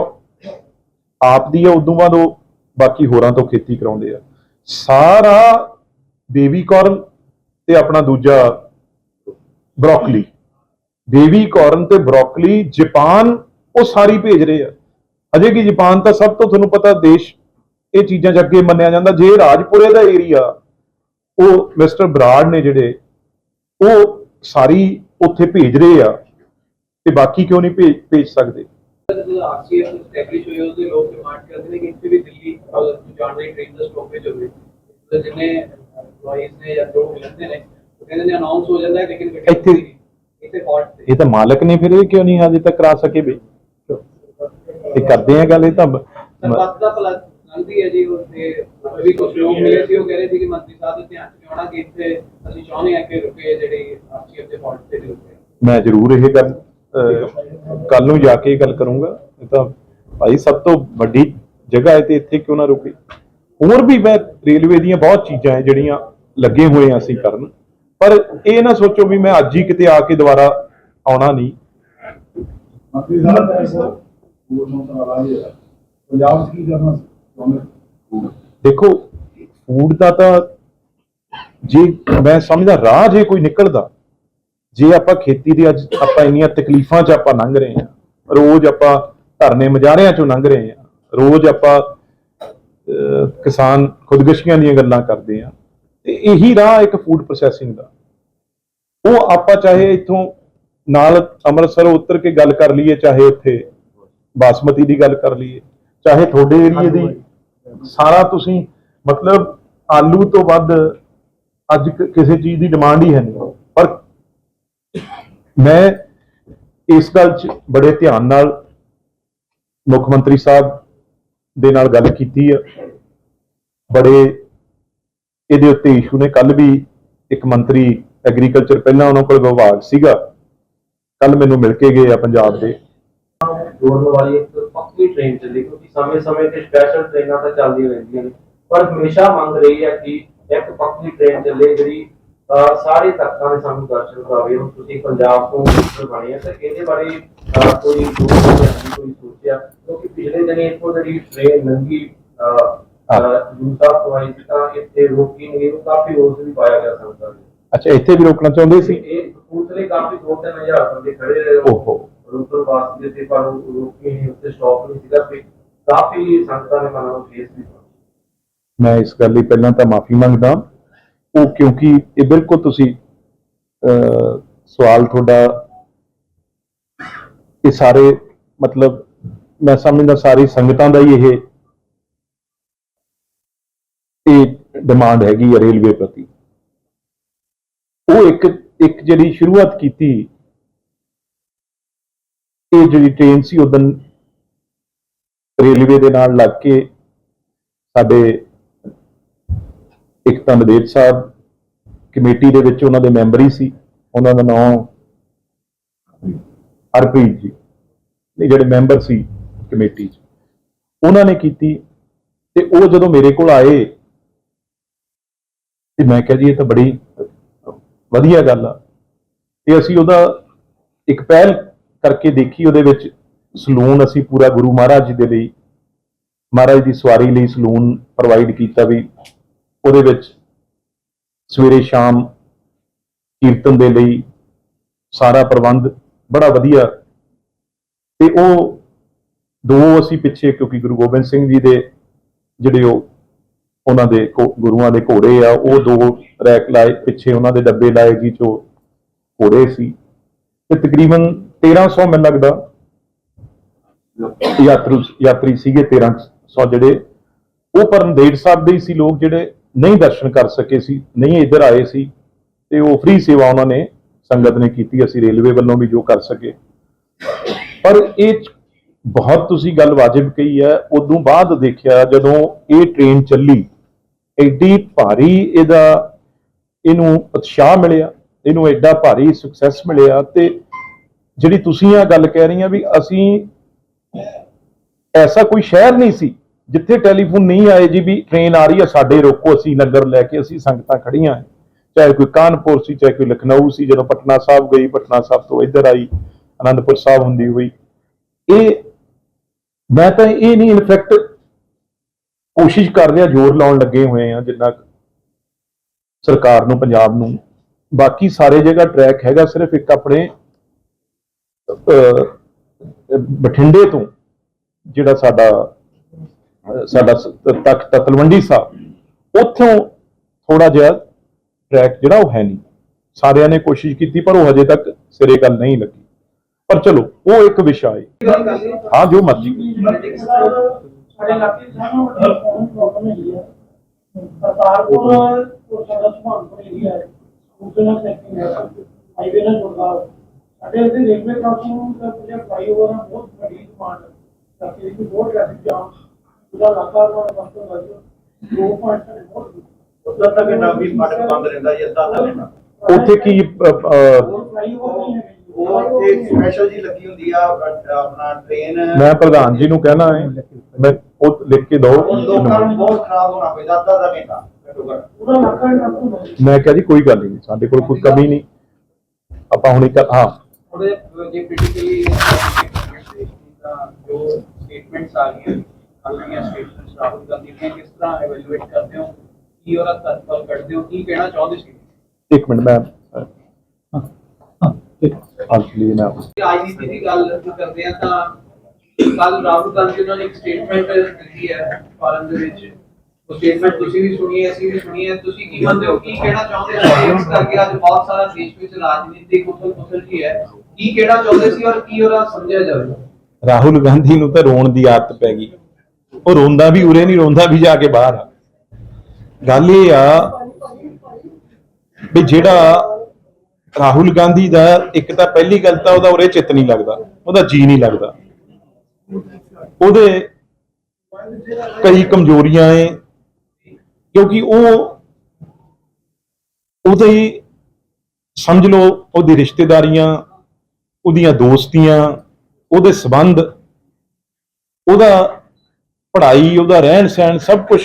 ਆਪ ਦੀ ਹੈ ਉਦੋਂ ਬਾਅਦ ਉਹ ਬਾਕੀ ਹੋਰਾਂ ਤੋਂ ਖੇਤੀ ਕਰਾਉਂਦੇ ਆ। ਸਾਰਾ ਬੇਬੀ ਕਾਰਨ ਤੇ ਆਪਣਾ ਦੂਜਾ ਬ੍ਰੋਕਲੀ। ਬੇਬੀ ਕਾਰਨ ਤੇ ਬ੍ਰੋਕਲੀ, ਜਾਪਾਨ ਉਹ ਸਾਰੀ ਭੇਜ ਰਹੇ ਆ। ਅਜੇ ਕਿ ਜਾਪਾਨ ਤਾਂ ਸਭ ਤੋਂ ਤੁਹਾਨੂੰ ਪਤਾ ਦੇਸ਼ ਇਹ ਚੀਜ਼ਾਂ 'ਚ ਅੱਗੇ ਮੰਨਿਆ ਜਾਂਦਾ। ਜੇ ਰਾਜਪੁਰੇ ਦਾ ਏਰੀਆ, ਉਹ ਮਿਸਟਰ ਬਰਾੜ ਨੇ ਜਿਹੜੇ ਉਹ ਸਾਰੀ ਉੱਥੇ ਭੇਜ ਰਹੇ ਆ ਤੇ ਬਾਕੀ ਕਿਉਂ ਨਹੀਂ ਭੇਜ ਭੇਜ ਸਕਦੇ? ਜਦੋਂ ਆਰਸੀਐਫ ਸਟੈਬਲਿਸ਼ ਹੋਈ ਉਹਦੇ ਲੋਕ ਡਿਮਾਂਡ ਕਰਦੇ ਨੇ ਕਿ ਇੱਥੇ ਵੀ ਦਿੱਲੀ ਅਹ, ਜਾਣ ਦੀ ਟ੍ਰੇਨ ਦਾ ਸਟਾਪੇਜ ਹੋਵੇ ਤੇ ਜਿੰਨੇ EMPLOYEES ਨੇ ਜਾਂ ਜੋ ਮਿਲਦੇ ਨੇ ਉਹ ਕਹਿੰਦੇ ਨੇ ਅਨਾਉਂਸ ਹੋ ਜਾਂਦਾ ਹੈ ਲੇਕਿਨ ਗੱਡੀ ਇੱਥੇ- ਨਹੀਂ। ਇੱਥੇ ਫਾਲਟ ਤੇ। ਇਹ ਤਾਂ ਮਾਲਕ ਨੇ ਫਿਰ ਇਹ ਕਿਉਂ ਨਹੀਂ ਅਜੇ ਤੱਕ ਕਰਾ ਸਕੇ ਵੀ? ਇਹ ਕਰਦੇ ਆ ਗੱਲ ਇਹ ਤਾਂ ਬ- ਮ- ਸਰਪੰਚ ਦਾ ਭਲਾ ਨੰਦੀ ਹੈ ਜੀ ਉਹ ਤੇ ਵੀ ਕੁਝ ਲੋਕ ਮਿਲੇ ਸੀ ਉਹ ਕਹਿ ਰਹੇ ਸੀ ਕਿ ਮੰਤਰੀ ਸਾਹਿਬ ਦੇ ਧਿਆਨ ਚ ਆਉਣਾ ਕਿ ਇੱਥੇ ਅਸੀਂ ਚਾਹੁੰਦੇ ਹਾਂ ਕਿ ਰੁਕੇ ਜਿਹੜੇ ਆਰਸੀਐਫ ਦੇ ਫਾਲਟ ਤੇ ਰੁਕੇ ਮੈਂ ਜ਼ਰੂਰ ਇਹ ਗੱਲ ਕੱਲ ਨੂੰ ਜਾ ਕੇ ਗੱਲ ਕਰੂੰਗਾ। ਇਹ ਤਾਂ ਭਾਈ ਸਭ ਤੋਂ ਵੱਡੀ ਜਗ੍ਹਾ ਹੈ ਤੇ ਇੱਥੇ ਕਿਉਂ ਨਾ ਰੁਕੇ। ਹੋਰ ਵੀ ਮੈਂ ਰੇਲਵੇ ਦੀਆਂ ਬਹੁਤ ਚੀਜ਼ਾਂ ਹੈ ਜਿਹੜੀਆਂ ਲੱਗੇ ਹੋਏ ਆ ਅਸੀਂ ਕਰਨ। ਪਰ ਇਹ ਨਾ ਸੋਚੋ ਵੀ ਮੈਂ ਅੱਜ ਹੀ ਕਿਤੇ ਆ ਕੇ ਦੁਬਾਰਾ ਆਉਣਾ ਨਹੀਂ। ਮੰਤਰੀ ਸਾਹਿਬ ਦਾ ਇਸ ਹੋਰ ਨੂੰ ਹੈ ਪੰਜਾਬ ਕੀ ਕਰਨਾ ਦੇਖੋ ਫੂਡ ਦਾ ਤਾਂ ਜੇ ਮੈਂ ਸਮਝਦਾ, ਰਾਹ ਜੇ ਕੋਈ ਨਿਕਲਦਾ, ਜੇ ਆਪਾਂ ਖੇਤੀ ਦੀ ਅੱਜ ਆਪਾਂ ਇੰਨੀਆਂ ਤਕਲੀਫਾਂ 'ਚ ਆਪਾਂ ਲੰਘ ਰਹੇ ਹਾਂ, ਰੋਜ਼ ਆਪਾਂ ਧਰਨੇ ਮਜਾਰਿਆਂ 'ਚੋਂ ਲੰਘ ਰਹੇ ਹਾਂ, ਰੋਜ਼ ਆਪਾਂ ਕਿਸਾਨ ਖੁਦਕਸ਼ੀਆਂ ਦੀਆਂ ਗੱਲਾਂ ਕਰਦੇ ਹਾਂ, ਤੇ ਇਹੀ ਰਾਹ ਇੱਕ ਫੂਡ ਪ੍ਰੋਸੈਸਿੰਗ ਦਾ। ਉਹ ਆਪਾਂ ਚਾਹੇ ਇੱਥੋਂ ਨਾਲ ਅੰਮ੍ਰਿਤਸਰ ਉਤਰ ਕੇ ਗੱਲ ਕਰ ਲਈਏ, ਚਾਹੇ ਉੱਥੇ ਬਾਸਮਤੀ ਦੀ ਗੱਲ ਕਰ ਲਈਏ, ਚਾਹੇ ਤੁਹਾਡੇ ਏਰੀਏ ਦੀ ਸਾਰਾ ਤੁਸੀਂ ਮਤਲਬ ਆਲੂ ਤੋਂ ਵੱਧ ਅੱਜ ਕਿਸੇ ਚੀਜ਼ ਦੀ ਡਿਮਾਂਡ ਹੀ ਹੈ ਨਹੀਂ। ਪਰ ਮੈਂ ਇਸ ਗੱਲ 'ਚ ਬੜੇ ਧਿਆਨ ਨਾਲ ਮੁੱਖ ਮੰਤਰੀ ਸਾਹਿਬ ਦੇ ਨਾਲ ਗੱਲ ਕੀਤੀ ਆ। ਬੜੇ ਇਹਦੇ ਉੱਤੇ ਇਸ਼ੂ ਨੇ। ਕੱਲ ਵੀ ਇੱਕ ਮੰਤਰੀ ਐਗਰੀਕਲਚਰ ਪਹਿਲਾਂ ਉਹਨਾਂ ਕੋਲ ਵਿਭਾਗ ਸੀਗਾ। ਕੱਲ ਮੈਨੂੰ ਮਿਲ ਕੇ ਗਏ ਆ ਪੰਜਾਬ ਦੇ। ਜੋੜਨ ਵਾਲੀ ਇੱਕ ਪੱਕੀ ਟ੍ਰੇਨ ਚੱਲੀ ਕਿਉਂਕਿ ਸਮੇਂ-ਸਮੇਂ ਤੇ ਸਪੈਸ਼ਲ ਟ੍ਰੇਨਾਂ ਤਾਂ ਚੱਲਦੀਆਂ ਰਹਿੰਦੀਆਂ ਨੇ। ਪਰ ਹਮੇਸ਼ਾ ਮੰਗ ਰਹੀ ਹੈ ਕਿ ਇੱਕ ਪੱਕੀ ਟ੍ਰੇਨ ਚੱਲੇ ਜਿਹੜੀ ਸਾਰੇ ਤੱਕਾਂ ਦੇ ਸਾਨੂੰ ਦਰਸ਼ਨ ਕਰਾਵੇ। ਹੁਣ ਤੁਸੀਂ ਪੰਜਾਬ ਤੋਂ ਮਿਨਿਸਟਰ ਬਣੇ ਆ ਤਾਂ ਇਹਦੇ ਬਾਰੇ ਕੋਈ ਕੋਈ ਸੋਚਿਆ? ਕਿਉਂਕਿ ਪਿਛਲੇ ਦਿਨੀ ਇੱਥੋਂ ਜਿਹੜੀ ਟ੍ਰੇਨ ਲੰਘੀ ਜੂਸਾ ਪਵਾਈ ਤਾਂ ਇੱਥੇ ਰੋਕੀ ਨਹੀਂ ਉਹ ਕਾਫੀ ਰੋਸ ਵੀ ਪਾਇਆ ਗਿਆ ਨੇ ਅੱਛਾ ਇੱਥੇ ਵੀ ਰੋਕਣਾ ਚਾਹੁੰਦੇ ਸੀ? ਇਹ ਕਪੂਰਥਲੇ ਕਾਫੀ ਦੋ ਤਿੰਨ ਹਜ਼ਾਰ ਬੰਦੇ ਖੜੇ ਰਹੇ ਓਹੋ। ਰੂਪਰ ਪਾਸ ਤੇ ਪਰ ਰੋਕੀ ਨਹੀਂ ਉੱਤੇ ਸਟਾਪ ਨਹੀਂ ਸੀਗਾ ਤੇ ਕਾਫੀ ਸੰਗਤਾਂ ਨੇ ਮਨਾਂ ਨੂੰ ਫੇਸ ਵੀ ਮੈਂ ਇਸ ਗੱਲ ਲਈ ਪਹਿਲਾਂ ਤਾਂ ਮਾਫੀ ਮੰਗਦਾ ਉਹ ਕਿਉਂਕਿ ਇਹ ਬਿਲਕੁਲ ਤੁਸੀਂ ਸਵਾਲ ਤੁਹਾਡਾ, ਇਹ ਸਾਰੇ ਮਤਲਬ ਮੈਂ ਸਮਝਦਾ ਸਾਰੀ ਸੰਗਤਾਂ ਦਾ ਹੀ ਇਹ ਇਹ ਡਿਮਾਂਡ ਹੈਗੀ ਹੈ ਰੇਲਵੇ ਪ੍ਰਤੀ। ਉਹ ਇੱਕ ਇੱਕ ਜਿਹੜੀ ਸ਼ੁਰੂਆਤ ਕੀਤੀ ਇਹ ਜਿਹੜੀ ਟ੍ਰੇਨ ਸੀ ਉਦੋਂ ਰੇਲਵੇ ਦੇ ਨਾਲ ਲੱਗ ਕੇ ਸਾਡੇ ਇੱਕ ਤਾਂ ਨਦੇਵ ਸਾਹਿਬ ਕਮੇਟੀ ਦੇ ਵਿੱਚ ਉਹਨਾਂ ਦੇ ਮੈਂਬਰ ਹੀ ਸੀ, ਉਹਨਾਂ ਦਾ ਨਾਮ ਹਰਪ੍ਰੀਤ ਜੀ ਇਹ ਜਿਹੜੇ ਮੈਂਬਰ ਸੀ ਕਮੇਟੀ 'ਚ। ਉਹਨਾਂ ਨੇ ਕੀਤੀ ਤੇ ਉਹ ਜਦੋਂ ਮੇਰੇ ਕੋਲ ਆਏ ਤੇ ਮੈਂ ਕਿਹਾ ਜੀ ਇਹ ਤਾਂ ਬੜੀ ਵਧੀਆ ਗੱਲ ਆ। ਤੇ ਅਸੀਂ ਉਹਦਾ ਇੱਕ ਪਹਿਲ ਕਰਕੇ ਦੇਖੀ, ਉਹਦੇ ਵਿੱਚ ਸਲੂਨ ਅਸੀਂ ਪੂਰਾ ਗੁਰੂ ਮਹਾਰਾਜ ਜੀ ਦੇ ਲਈ, ਮਹਾਰਾਜ ਦੀ ਸਵਾਰੀ ਲਈ ਸਲੂਨ ਪ੍ਰੋਵਾਈਡ ਕੀਤਾ ਵੀ, ਉਹਦੇ ਵਿੱਚ ਸਵੇਰੇ ਸ਼ਾਮ ਕੀਰਤਨ ਦੇ ਲਈ ਸਾਰਾ ਪ੍ਰਬੰਧ ਬੜਾ ਵਧੀਆ। ਤੇ ਉਹ ਦੋ ਅਸੀਂ ਪਿੱਛੇ, ਕਿਉਂਕਿ ਗੁਰੂ ਗੋਬਿੰਦ ਸਿੰਘ ਜੀ ਦੇ ਜਿਹੜੇ ਉਹ, ਉਹਨਾਂ ਦੇ ਘੋ- ਗੁਰੂਆਂ ਦੇ ਘੋੜੇ ਆ, ਉਹ ਦੋ ਰੈਕ ਲਾਏ, ਪਿੱਛੇ ਉਹਨਾਂ ਦੇ ਡੱਬੇ ਲਾਏ ਜੀ ਜੋ ਘੋੜੇ ਸੀ। ਤੇ ਤਕਰੀਬਨ 1300 ਮੈਨੂੰ ਲੱਗਦਾ। ਯਾਤਰੂ ਯਾਤਰੀ ਸੀਗੇ 1300 ਜਿਹੜੇ। ਉਹ ਪਰ ਨੰਦੇੜ ਸਾਹਿਬ ਦੇ ਹੀ ਸੀ ਲੋਕ ਜਿਹੜੇ ਨਹੀਂ ਦਰਸ਼ਨ ਕਰ ਸਕੇ ਸੀ ਨਹੀਂ ਇੱਧਰ ਆਏ ਸੀ। ਤੇ ਉਹ ਫ੍ਰੀ ਸੇਵਾ ਉਹਨਾਂ ਨੇ ਸੰਗਤ ਨੇ ਕੀਤੀ ਅਸੀਂ ਰੇਲਵੇ ਵੱਲੋਂ ਵੀ ਜੋ ਕਰ ਸਕੇ। ਪਰ ਇਹ ਬਹੁਤ ਤੁਸੀਂ ਗੱਲ ਵਾਜਿਬ ਕਹੀ ਹੈ। ਉਦੋਂ ਬਾਅਦ ਦੇਖਿਆ ਜਦੋਂ ਇਹ ਟ੍ਰੇਨ ਚੱਲੀ ਐਡੀ ਭਾਰੀ ਇਹਦਾ ਇਹਨੂੰ ਉਤਸ਼ਾਹ ਮਿਲਿਆ ਇਹਨੂੰ ਐਡਾ ਭਾਰੀ ਸਕਸੈਸ ਮਿਲਿਆ ਤੇ ਜਿਹੜੀ ਤੁਸੀਂ ਆ ਗੱਲ ਕਹਿ ਰਹੀਆਂ ਵੀ ਅਸੀਂ ਐਸਾ ਕੋਈ ਸ਼ਹਿਰ ਨਹੀਂ ਸੀ ਜਿੱਥੇ ਟੈਲੀਫੋਨ ਨਹੀਂ ਆਏ ਜੀ ਵੀ ਟ੍ਰੇਨ ਆ ਰਹੀ ਹੈ ਸਾਡੇ ਰੋਕੋ, ਅਸੀਂ ਲੰਗਰ ਲੈ ਕੇ ਅਸੀਂ ਸੰਗਤਾਂ ਖੜੀਆਂ ਚਾਹੇ ਕੋਈ ਕਾਨਪੁਰ ਸੀ, ਚਾਹੇ ਕੋਈ ਲਖਨਊ ਸੀ, ਜਦੋਂ ਪਟਨਾ ਸਾਹਿਬ ਗਈ, ਪਟਨਾ ਸਾਹਿਬ ਤੋਂ ਇੱਧਰ ਆਈ, ਅਨੰਦਪੁਰ ਸਾਹਿਬ ਹੁੰਦੀ ਹੋਈ। ਇਹ ਮੈਂ ਤਾਂ ਇਹ ਨਹੀਂ ਇਨਫੈਕਟ ਕੋਸ਼ਿਸ਼ ਕਰ ਰਿਹਾ, ਜ਼ੋਰ ਲਾਉਣ ਲੱਗੇ ਹੋਏ ਆ, ਜਿੰਨਾ ਸਰਕਾਰ ਨੂੰ, ਪੰਜਾਬ ਨੂੰ। ਬਾਕੀ ਸਾਰੇ ਜਗ੍ਹਾ ਟਰੈਕ ਹੈਗਾ, ਸਿਰਫ ਇੱਕ ਆਪਣੇ ਬਠਿੰਡੇ ਤੋਂ ਜਿਹੜਾ ਸਾਡਾ ਸਾਡਾ ਸ- ਤਤਲਵੰਡੀ ਸਾਹਿਬ, ਉੱਥੋਂ ਥੋੜਾ ਜਿਹਾ ਟਰੈਕ ਜਿਹੜਾ ਉਹ ਹੈ ਨਹੀਂ। ਸਾਰਿਆਂ ਨੇ ਕੋਸ਼ਿਸ਼ ਕੀਤੀ, ਪਰ ਉਹ ਹਜੇ ਤੱਕ ਸਿਰੇ ਗੱਲ ਨਹੀਂ ਲੱਗੀ। ਪਰ ਚਲੋ, ਉਹ ਇੱਕ ਵਿਸ਼ਾ ਹੈ। ਹਾਂ, ਜੋ ਮਰਜ਼ੀ। ਸਾਡੇ ਇਲਾਕੇ ਸਾਨੂੰ ਫੋਨ ਪ੍ਰੋਬਲਮ ਹੈਗੀ ਹੈ ਕਰਤਾਰਪੁਰ ਉਹ ਸਾਡਾ ਸੁਭਾਨਪੁਰ ਏਰੀਆ ਹੈ ਉਸਦੇ ਨਾਲ ਕਨੈਕਟਿੰਗ ਹੈ ਹਾਈਵੇ ਨਾਲ ਜੁੜਦਾ ਸਾਡੇ ਇੱਥੇ ਰੇਲਵੇ ਕ੍ਰਾਸਿੰਗ ਦਾ ਜਿਹੜਾ ਫਲਾਈਓਵਰ ਹੈ ਬਹੁਤ ਵੱਡੀ ਡਿਮਾਂਡ ਤਾਂ ਕਿ ਬਹੁਤ ਟ੍ਰੈਫਿਕ ਜਾਮ ਪੂਰਾ ਇਲਾਕਾ ਦਾ ਵਕਤ ਲੱਗ ਦੋ ਪੁਆਇੰਟ ਸਾਡੇ ਬਹੁਤ ਉਦੋਂ ਤੱਕ ਨਾ ਵੀ ਫਟਕ ਬੰਦ ਰਹਿੰਦਾ ਜੀ ਅੱਧਾ ਅੱਧਾ ਘੰਟਾ ਉੱਥੇ ਕੀ ਉਹ ਸਪੈਸ਼ਲ ਜੀ ਲੱਗੀ ਹੁੰਦੀ ਆ ਆਪਣਾ ਟ੍ਰੇਨ ਮੈਂ ਪ੍ਰਧਾਨ ਜੀ ਨੂੰ ਕਹਿਣਾ ਹੈ ਮੈਂ ਉਹ ਲਿਖ ਕੇ ਦਿਓ। ਲੋਕਾਂ ਨੂੰ ਬਹੁਤ ਖਰਾਬ ਹੋਣਾ ਪੈਂਦਾ ਅੱਧਾ ਅੱਧਾ ਘੰਟਾ ਮੈਂ ਕਿਹਾ ਜੀ ਕੋਈ ਗੱਲ ਨਹੀਂ ਸਾਡੇ ਕੋਲ ਕੋਈ ਕਮੀ ਨਹੀਂ। ਆਪਾਂ ਹੁਣੇ ਕਰ ਹਾਂ ਉਹਦੇ ਜੇ ਕ੍ਰਿਟੀਕਲੀ ਜੋ ਸਟੇਟਮੈਂਟਸ ਆ ਗਈਆਂ ਕੱਲ ਦੀਆਂ ਸਟੇਟਮੈਂਟਸ ਰਾਹੁਲ ਗਾਂਧੀ ਦੀਆਂ ਕਿਸ ਤਰ੍ਹਾਂ ਐਵੈਲੂਏਟ ਕਰਦੇ ਹੋ ਕੀ ਉਹਦਾ ਤੱਤਵ ਕੱਢਦੇ ਹੋ ਕੀ ਕਹਿਣਾ ਚਾਹੁੰਦੇ ਸੀ? ਇੱਕ ਮਿੰਟ ਮੈਂ ਹਾਂ ਹਾਂ ਪਲੀਜ਼ ਮੈਂ ਰਾਜਨੀਤੀ ਦੀ ਗੱਲ ਕਰਦੇ ਆ ਤਾਂ ਕੱਲ ਰਾਹੁਲ ਗਾਂਧੀ ਉਹਨਾਂ ਨੇ ਇੱਕ ਸਟੇਟਮੈਂਟ ਦਿੱਤੀ ਹੈ ਫਾਰਮ ਦੇ ਵਿੱਚ। ਉਹ ਸਟੇਟਮੈਂਟ ਤੁਸੀਂ ਵੀ ਸੁਣੀ ਹੈ ਅਸੀਂ ਵੀ ਸੁਣੀ ਹੈ ਤੁਸੀਂ ਕੀ ਮੰਨਦੇ ਹੋ ਕੀ ਕਹਿਣਾ ਚਾਹੁੰਦੇ ਸੀ ਇਸ ਕਰਕੇ ਅੱਜ ਬਹੁਤ ਸਾਰਾ ਦੇਸ਼ ਵਿੱਚ ਰਾਜਨੀਤਿਕ ਉਥਲ ਪੁਥਲ ਜੀ ਹੈ। ਕੀ ਕਹਿਣਾ ਚਾਹੁੰਦੇ ਸੀ ਔਰ ਕੀ ਉਹਦਾ ਸਮਝਿਆ ਜਾਵੇ? ਰਾਹੁਲ ਗਾਂਧੀ ਨੂੰ ਤਾਂ ਰੋਣ ਦੀ ਆਦਤ ਪੈ ਗਈ। ਉਹ ਰੋਂਦਾ ਵੀ ਉਰੇ ਨਹੀਂ, ਰੋਂਦਾ ਵੀ ਜਾ ਕੇ ਬਾਹਰ। ਆ ਗੱਲ ਇਹ ਆ ਵੀ ਜਿਹੜਾ ਰਾਹੁਲ ਗਾਂਧੀ ਦਾ ਇੱਕ ਤਾਂ ਪਹਿਲੀ ਗੱਲ ਤਾਂ ਉਹਦਾ ਉਰੇ ਚਿੱਤ ਨਹੀਂ ਲੱਗਦਾ, ਉਹਦਾ ਜੀ ਨਹੀਂ ਲੱਗਦਾ। ਉਹਦੇ ਕਈ ਕਮਜ਼ੋਰੀਆਂ ਏ ਕਿਉਂਕਿ ਉਹ ਉਹਦੇ ਹੀ ਸਮਝ ਲਓ, ਉਹਦੀ ਰਿਸ਼ਤੇਦਾਰੀਆਂ ਉਹਦੀਆਂ ਦੋਸਤੀਆਂ, ਉਹਦੇ ਸਬੰਧ, ਉਹਦਾ ਪੜ੍ਹਾਈ, ਉਹਦਾ ਰਹਿਣ ਸਹਿਣ ਸਭ ਕੁਝ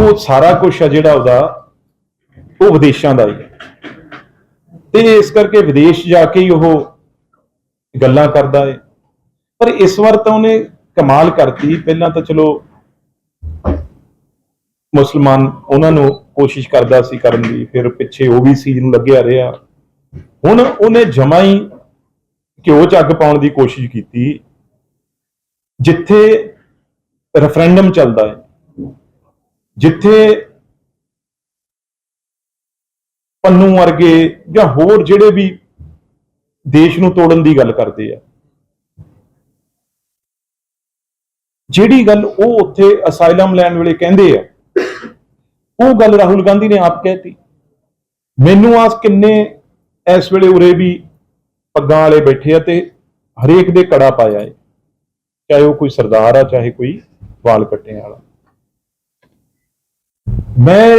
ਉਹ ਸਾਰਾ ਕੁਝ ਆ ਜਿਹੜਾ ਉਹਦਾ, ਉਹ ਵਿਦੇਸ਼ਾਂ ਦਾ ਹੀ। ਤੇ ਇਸ ਕਰਕੇ ਵਿਦੇਸ਼ ਜਾ ਕੇ ਹੀ ਉਹ ਗੱਲਾਂ ਕਰਦਾ ਹੈ। ਪਰ ਇਸ ਵਾਰ ਤਾਂ ਉਹਨੇ ਕਮਾਲ ਕਰਤੀ। ਪਹਿਲਾਂ ਤਾਂ ਚਲੋ ਮੁਸਲਮਾਨ ਉਹਨਾਂ ਨੂੰ ਕੋਸ਼ਿਸ਼ ਕਰਦਾ ਸੀ ਕਰਨ ਦੀ, ਫਿਰ ਪਿੱਛੇ ਓਬੀਸੀ ਨੂੰ ਲੱਗਿਆ ਰਿਹਾ। ਹੁਣ ਉਹਨੇ ਜਮਾ ਹੀ ਘਿਓ ਚ ਅੱਗ ਪਾਉਣ ਦੀ ਕੋਸ਼ਿਸ਼ ਕੀਤੀ, ਜਿੱਥੇ ਰੈਫਰੈਂਡਮ ਚੱਲਦਾ ਹੈ, ਜਿੱਥੇ ਪੰਨੂ ਵਰਗੇ ਜਾਂ ਹੋਰ ਜਿਹੜੇ ਵੀ ਦੇਸ਼ ਨੂੰ ਤੋੜਨ ਦੀ ਗੱਲ ਕਰਦੇ ਆ। ਜਿਹੜੀ ਗੱਲ ਉਹ ਉੱਥੇ ਅਸਾਈਲਮ ਲੈਣ ਵੇਲੇ ਕਹਿੰਦੇ ਆ ਉਹ ਗੱਲ ਰਾਹੁਲ ਗਾਂਧੀ ਨੇ ਆਪ ਕਹਿਤੀ। ਮੈਨੂੰ ਆਸ ਕਿੰਨੇ ਇਸ ਵੇਲੇ ਉਰੇ ਵੀ ਪੱਗਾਂ ਵਾਲੇ ਬੈਠੇ ਆ ਤੇ ਹਰੇਕ ਦੇ ਕੜਾ ਪਾਇਆ ਏ। ਚਾਹੇ ਉਹ ਕੋਈ ਸਰਦਾਰ ਆ, ਚਾਹੇ ਕੋਈ ਵਾਲ ਕੱਟੇ ਵਾਲਾ। ਮੈਂ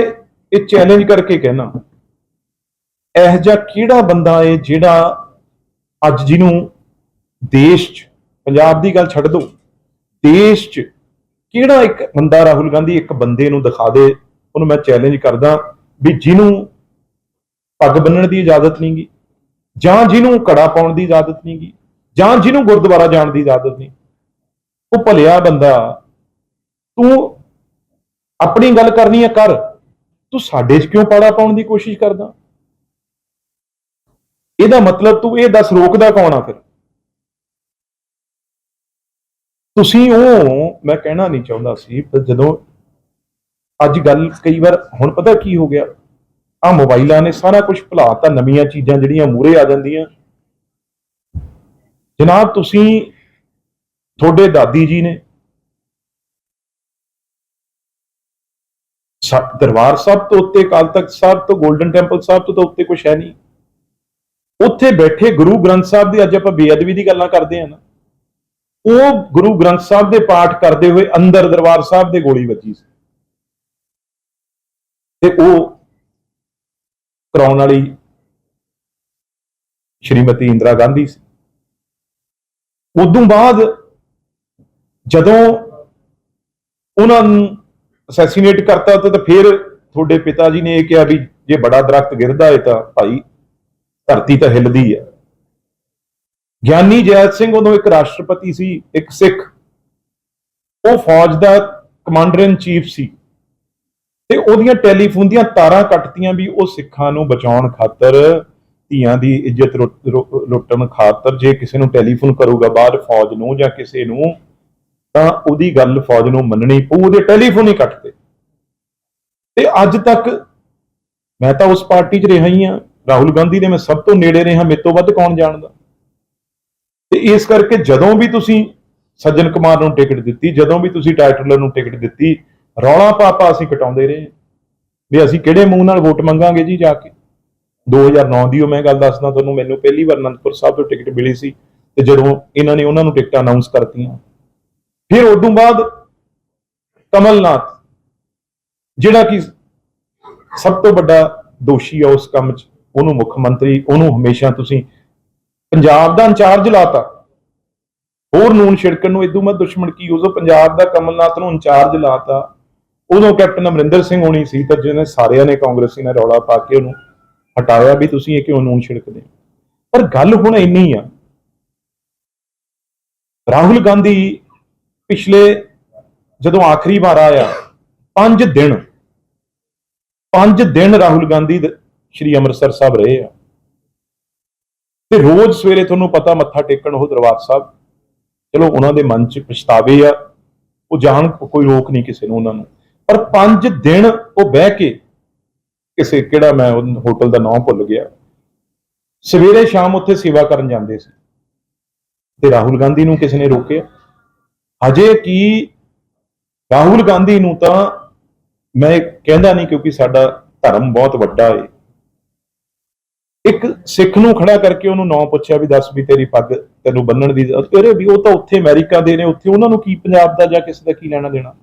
ਇਹ ਚੈਲੰਜ ਕਰਕੇ ਕਹਿਣਾ, ਇਹ ਜਿਹਾ ਕਿਹੜਾ ਬੰਦਾ ਏ ਜਿਹੜਾ ਅੱਜ ਜਿਹਨੂੰ ਦੇਸ਼ 'ਚ, ਪੰਜਾਬ ਦੀ ਗੱਲ ਛੱਡ ਦੋ, ਦੇਸ਼ 'ਚ ਕਿਹੜਾ ਇੱਕ ਬੰਦਾ ਰਾਹੁਲ ਗਾਂਧੀ ਇੱਕ ਬੰਦੇ ਨੂੰ ਦਿਖਾ ਦੇ ਉਹਨੂੰ ਮੈਂ ਚੈਲੰਜ ਕਰਦਾ ਵੀ ਜਿਹਨੂੰ ਪੱਗ ਬੰਨਣ ਦੀ ਇਜਾਜ਼ਤ ਨਹੀਂਗੀ ਜਾਂ ਜਿਹਨੂੰ ਕੜਾ ਪਾਉਣ ਦੀ ਇਜਾਜ਼ਤ ਨਹੀਂਗੀ ਜਾਂ ਜਿਹਨੂੰ ਗੁਰਦੁਆਰਾ ਜਾਣ ਦੀ ਇਜਾਜ਼ਤ ਨਹੀਂ। ਉਹ ਭਲਿਆ ਬੰਦਾ, ਤੂੰ ਆਪਣੀ ਗੱਲ ਕਰਨੀ ਹੈ ਕਰ, ਤੂੰ ਸਾਡੇ 'ਚ ਕਿਉਂ ਪਾੜਾ ਪਾਉਣ ਦੀ ਕੋਸ਼ਿਸ਼ ਕਰਦਾ? ਇਹਦਾ ਮਤਲਬ ਤੂੰ ਇਹ ਦੱਸ ਰੋਕਦਾ ਕੌਣ ਆ ਫਿਰ? ਤੁਸੀਂ ਉਹ, ਮੈਂ ਕਹਿਣਾ ਨਹੀਂ ਚਾਹੁੰਦਾ ਸੀ, ਪਰ ਜਦੋਂ ਅੱਜ ਗੱਲ ਕਈ ਵਾਰ ਹੁਣ ਪਤਾ ਕੀ ਹੋ ਗਿਆ? ਆ ਮੋਬਾਈਲਾਂ ਨੇ ਸਾਰਾ ਕੁਝ ਭੁਲਾਤਾ, ਨਵੀਆਂ ਚੀਜ਼ਾਂ ਜਿਹੜੀਆਂ ਮੂਰੇ ਆ ਜਾਂਦੀਆਂ। ਜਨਾਬ, ਤੁਸੀਂ ਤੁਹਾਡੇ ਦਾਦੀ ਜੀ ਨੇ ਸਾ- ਦਰਬਾਰ ਸਾਹਿਬ ਤੋਂ ਉੱਤੇ ਕਾਲ ਤਖਤ ਸਾਹਿਬ ਤੋਂ 골ਡਨ ਟੈਂਪਲ ਸਾਹਿਬ ਤੋਂ ਤਾਂ ਉੱਤੇ ਕੁਝ ਹੈ ਨਹੀਂ। ਉੱਥੇ ਬੈਠੇ ਗੁਰੂ ਗ੍ਰੰਥ ਸਾਹਿਬ ਦੀ ਅੱਜ ਆਪਾਂ ਬੇਅਦਬੀ ਦੀ ਗੱਲਾਂ ਕਰਦੇ ਆ ਨਾ। ਉਹ ਗੁਰੂ ਗ੍ਰੰਥ ਸਾਹਿਬ ਦੇ ਪਾਠ ਕਰਦੇ ਹੋਏ ਅੰਦਰ ਦਰਬਾਰ ਸਾਹਿਬ ਦੇ ਗੋਲੀ ਵੱਜੀ ਸੀ। ਤੇ ਉਹ ਕਰਾਉਣ ਵਾਲੀ ਸ਼੍ਰੀਮਤੀ ਇੰਦਰਾ ਗਾਂਧੀ ਸੀ। ਉਦੋਂ ਬਾਅਦ ਜਦੋਂ ਉਹਨਾਂ ਨੂੰ ਅਸੈਸੀਨੇਟ ਕਰਤਾ ਤਾਂ ਫਿਰ ਤੁਹਾਡੇ ਪਿਤਾ ਜੀ ਨੇ ਇਹ ਕਿਹਾ ਵੀ ਜੇ ਬੜਾ ਦਰਖਤ ਗਿਰਦਾ ਹੈ ਤਾਂ ਭਾਈ ਧਰਤੀ ਤਾਂ ਹਿੱਲਦੀ ਹੈ ਗਿਆਨੀ ਜੈਤ ਸਿੰਘ ਉਦੋਂ ਇੱਕ ਰਾਸ਼ਟਰਪਤੀ ਸੀ, ਇੱਕ ਸਿੱਖ। ਉਹ ਫੌਜ ਦਾ ਕਮਾਂਡਰ ਇਨ ਚੀਫ ਸੀ। ਤੇ ਉਹਦੀਆਂ ਟੈਲੀਫੋਨ ਦੀਆਂ ਤਾਰਾਂ ਕੱਟਤੀਆਂ ਵੀ ਉਹ ਸਿੱਖਾਂ ਨੂੰ ਬਚਾਉਣ ਖਾਤਰ, ਧੀਆਂ ਦੀ ਇੱਜ਼ਤ ਲੁੱਟ- ਲੁੱਟਣ ਖਾਤਰ ਜੇ ਕਿਸੇ ਨੂੰ ਟੈਲੀਫੋਨ ਕਰੂਗਾ ਬਾਹਰ ਫੌਜ ਨੂੰ ਜਾਂ ਕਿਸੇ ਨੂੰ, ਤਾਂ ਉਹਦੀ ਗੱਲ ਫੌਜ ਨੂੰ ਮੰਨਣੀ ਪਊ, ਉਹਦੇ ਟੈਲੀਫੋਨ ਹੀ ਕੱਟਦੇ ਤੇ ਅੱਜ ਤੱਕ ਮੈਂ ਤਾਂ ਉਸ ਪਾਰਟੀ 'ਚ ਰਿਹਾ ਹੀ ਆ ਰਾਹੁਲ ਗਾਂਧੀ ਦੇ ਮੈਂ ਸਭ ਤੋਂ ਨੇੜੇ ਰਿਹਾ, ਮੇਰੇ ਤੋਂ ਵੱਧ ਕੌਣ ਜਾਣਦਾ? ਤੇ ਇਸ ਕਰਕੇ ਜਦੋਂ ਵੀ ਤੁਸੀਂ ਸੱਜਣ ਕੁਮਾਰ ਨੂੰ ਟਿਕਟ ਦਿੱਤੀ, ਜਦੋਂ ਵੀ ਤੁਸੀਂ ਟਾਈਟਲਰ ਨੂੰ ਟਿਕਟ ਦਿੱਤੀ ਰੌਲਾ ਪਾਪਾ ਅਸੀਂ ਕਟਾਉਂਦੇ ਰਹੇ ਵੀ ਅਸੀਂ ਕਿਹੜੇ ਮੂੰਹ ਨਾਲ ਵੋਟ ਮੰਗਾਂਗੇ ਜੀ ਜਾ ਕੇ? 2009 ਦੀ ਉਹ ਮੈਂ ਗੱਲ ਦੱਸਦਾ ਤੁਹਾਨੂੰ, ਮੈਨੂੰ ਪਹਿਲੀ ਵਾਰ ਅਨੰਦਪੁਰ ਸਾਹਿਬ ਤੋਂ ਟਿਕਟ ਮਿਲੀ ਸੀ ਤੇ ਜਦੋਂ ਇਹਨਾਂ ਨੇ ਉਹਨਾਂ ਨੂੰ ਟਿਕਟਾਂ ਅਨਾਉਂਸ ਕਰਤੀਆਂ। ਫਿਰ ਉਦੋਂ ਬਾਅਦ ਕਮਲਨਾਥ, ਜਿਹੜਾ ਕਿ ਸਭ ਤੋਂ ਵੱਡਾ ਦੋਸ਼ੀ ਆ ਉਸ ਕੰਮ 'ਚ, ਉਹਨੂੰ ਮੁੱਖ ਮੰਤਰੀ, ਉਹਨੂੰ ਹਮੇਸ਼ਾ ਤੁਸੀਂ ਪੰਜਾਬ ਦਾ ਇੰਚਾਰਜ ਲਾਤਾ। ਹੋਰ ਨੂਨ ਛਿੜਕਣ ਨੂੰ ਇਦੋਂ ਮੈਂ ਦੁਸ਼ਮਣ ਕੀ, ਉਦੋਂ ਪੰਜਾਬ ਦਾ ਕਮਲਨਾਥ ਨੂੰ ਇੰਚਾਰਜ ਲਾਤਾ। ਉਦੋਂ ਕੈਪਟਨ ਅਮਰਿੰਦਰ ਸਿੰਘ ਹੋਣੀ ਸੀ ਤਾਂ ਜਿਹਨੇ ਸਾਰਿਆਂ ਨੇ ਕਾਂਗਰਸੀ ਨੇ ਰੌਲਾ ਪਾ ਕੇ ਉਹਨੂੰ ਹਟਾਇਆ ਵੀ ਤੁਸੀਂ ਇਹ ਕਿਉਂ ਨੂਨ ਛਿੜਕਦੇ ਪਰ ਗੱਲ ਹੁਣ ਇੰਨੀ ਆ। ਰਾਹੁਲ ਗਾਂਧੀ ਪਿਛਲੇ ਜਦੋਂ ਆਖਰੀ ਵਾਰ ਆਇਆ 5 ਦਿਨ 5 ਦਿਨ ਰਾਹੁਲ ਗਾਂਧੀ ਸ਼੍ਰੀ ਅੰਮ੍ਰਿਤਸਰ ਸਾਹਿਬ ਰਹੇ ਆ। ਤੇ ਰੋਜ਼ ਸਵੇਰੇ ਤੁਹਾਨੂੰ ਪਤਾ ਮੱਥਾ ਟੇਕਣ ਉਹ ਦਰਬਾਰ ਸਾਹਿਬ, ਚਲੋ ਉਹਨਾਂ ਦੇ ਮਨ 'ਚ ਪਛਤਾਵੇ ਆ, ਉਹ ਜਾਣ, ਕੋਈ ਰੋਕ ਨਹੀਂ ਕਿਸੇ ਨੂੰ ਉਹਨਾਂ ਨੂੰ। ਔਰ 5 ਦਿਨ ਉਹ ਬਹਿ ਕੇ ਕਿਸੇ ਕਿਹੜਾ ਮੈਂ ਹੋਟਲ ਦਾ ਨਾਮ ਭੁੱਲ ਗਿਆ। ਸਵੇਰੇ ਸ਼ਾਮ ਉੱਥੇ ਸੇਵਾ ਕਰਨ ਜਾਂਦੇ ਸੀ। ਤੇ ਰਾਹੁਲ ਗਾਂਧੀ ਨੂੰ ਕਿਸੇ ਨੇ ਰੋਕਿਆ। ਹਜੇ ਕੀ ਰਾਹੁਲ ਗਾਂਧੀ ਨੂੰ ਤਾਂ ਮੈਂ ਕਹਿੰਦਾ ਨਹੀਂ ਕਿਉਂਕਿ ਸਾਡਾ ਧਰਮ ਬਹੁਤ ਵੱਡਾ ਹੈ ਇੱਕ ਸਿੱਖ ਨੂੰ ਖੜਾ ਕਰਕੇ ਉਹਨੂੰ ਨਾਂ ਪੁੱਛਿਆ ਵੀ ਦੱਸ ਵੀ ਤੇਰੀ ਪੱਗ ਤੈਨੂੰ ਬੰਨਣ ਦੀ ਤੇਰੇ ਵੀ ਉਹ ਤਾਂ ਉੱਥੇ ਅਮਰੀਕਾ ਦੇ ਨੇ, ਉੱਥੇ ਉਹਨਾਂ ਨੂੰ ਕੀ ਪੰਜਾਬ ਦਾ ਜਾਂ ਕਿਸੇ ਦਾ ਕੀ ਲੈਣਾ ਦੇਣਾ?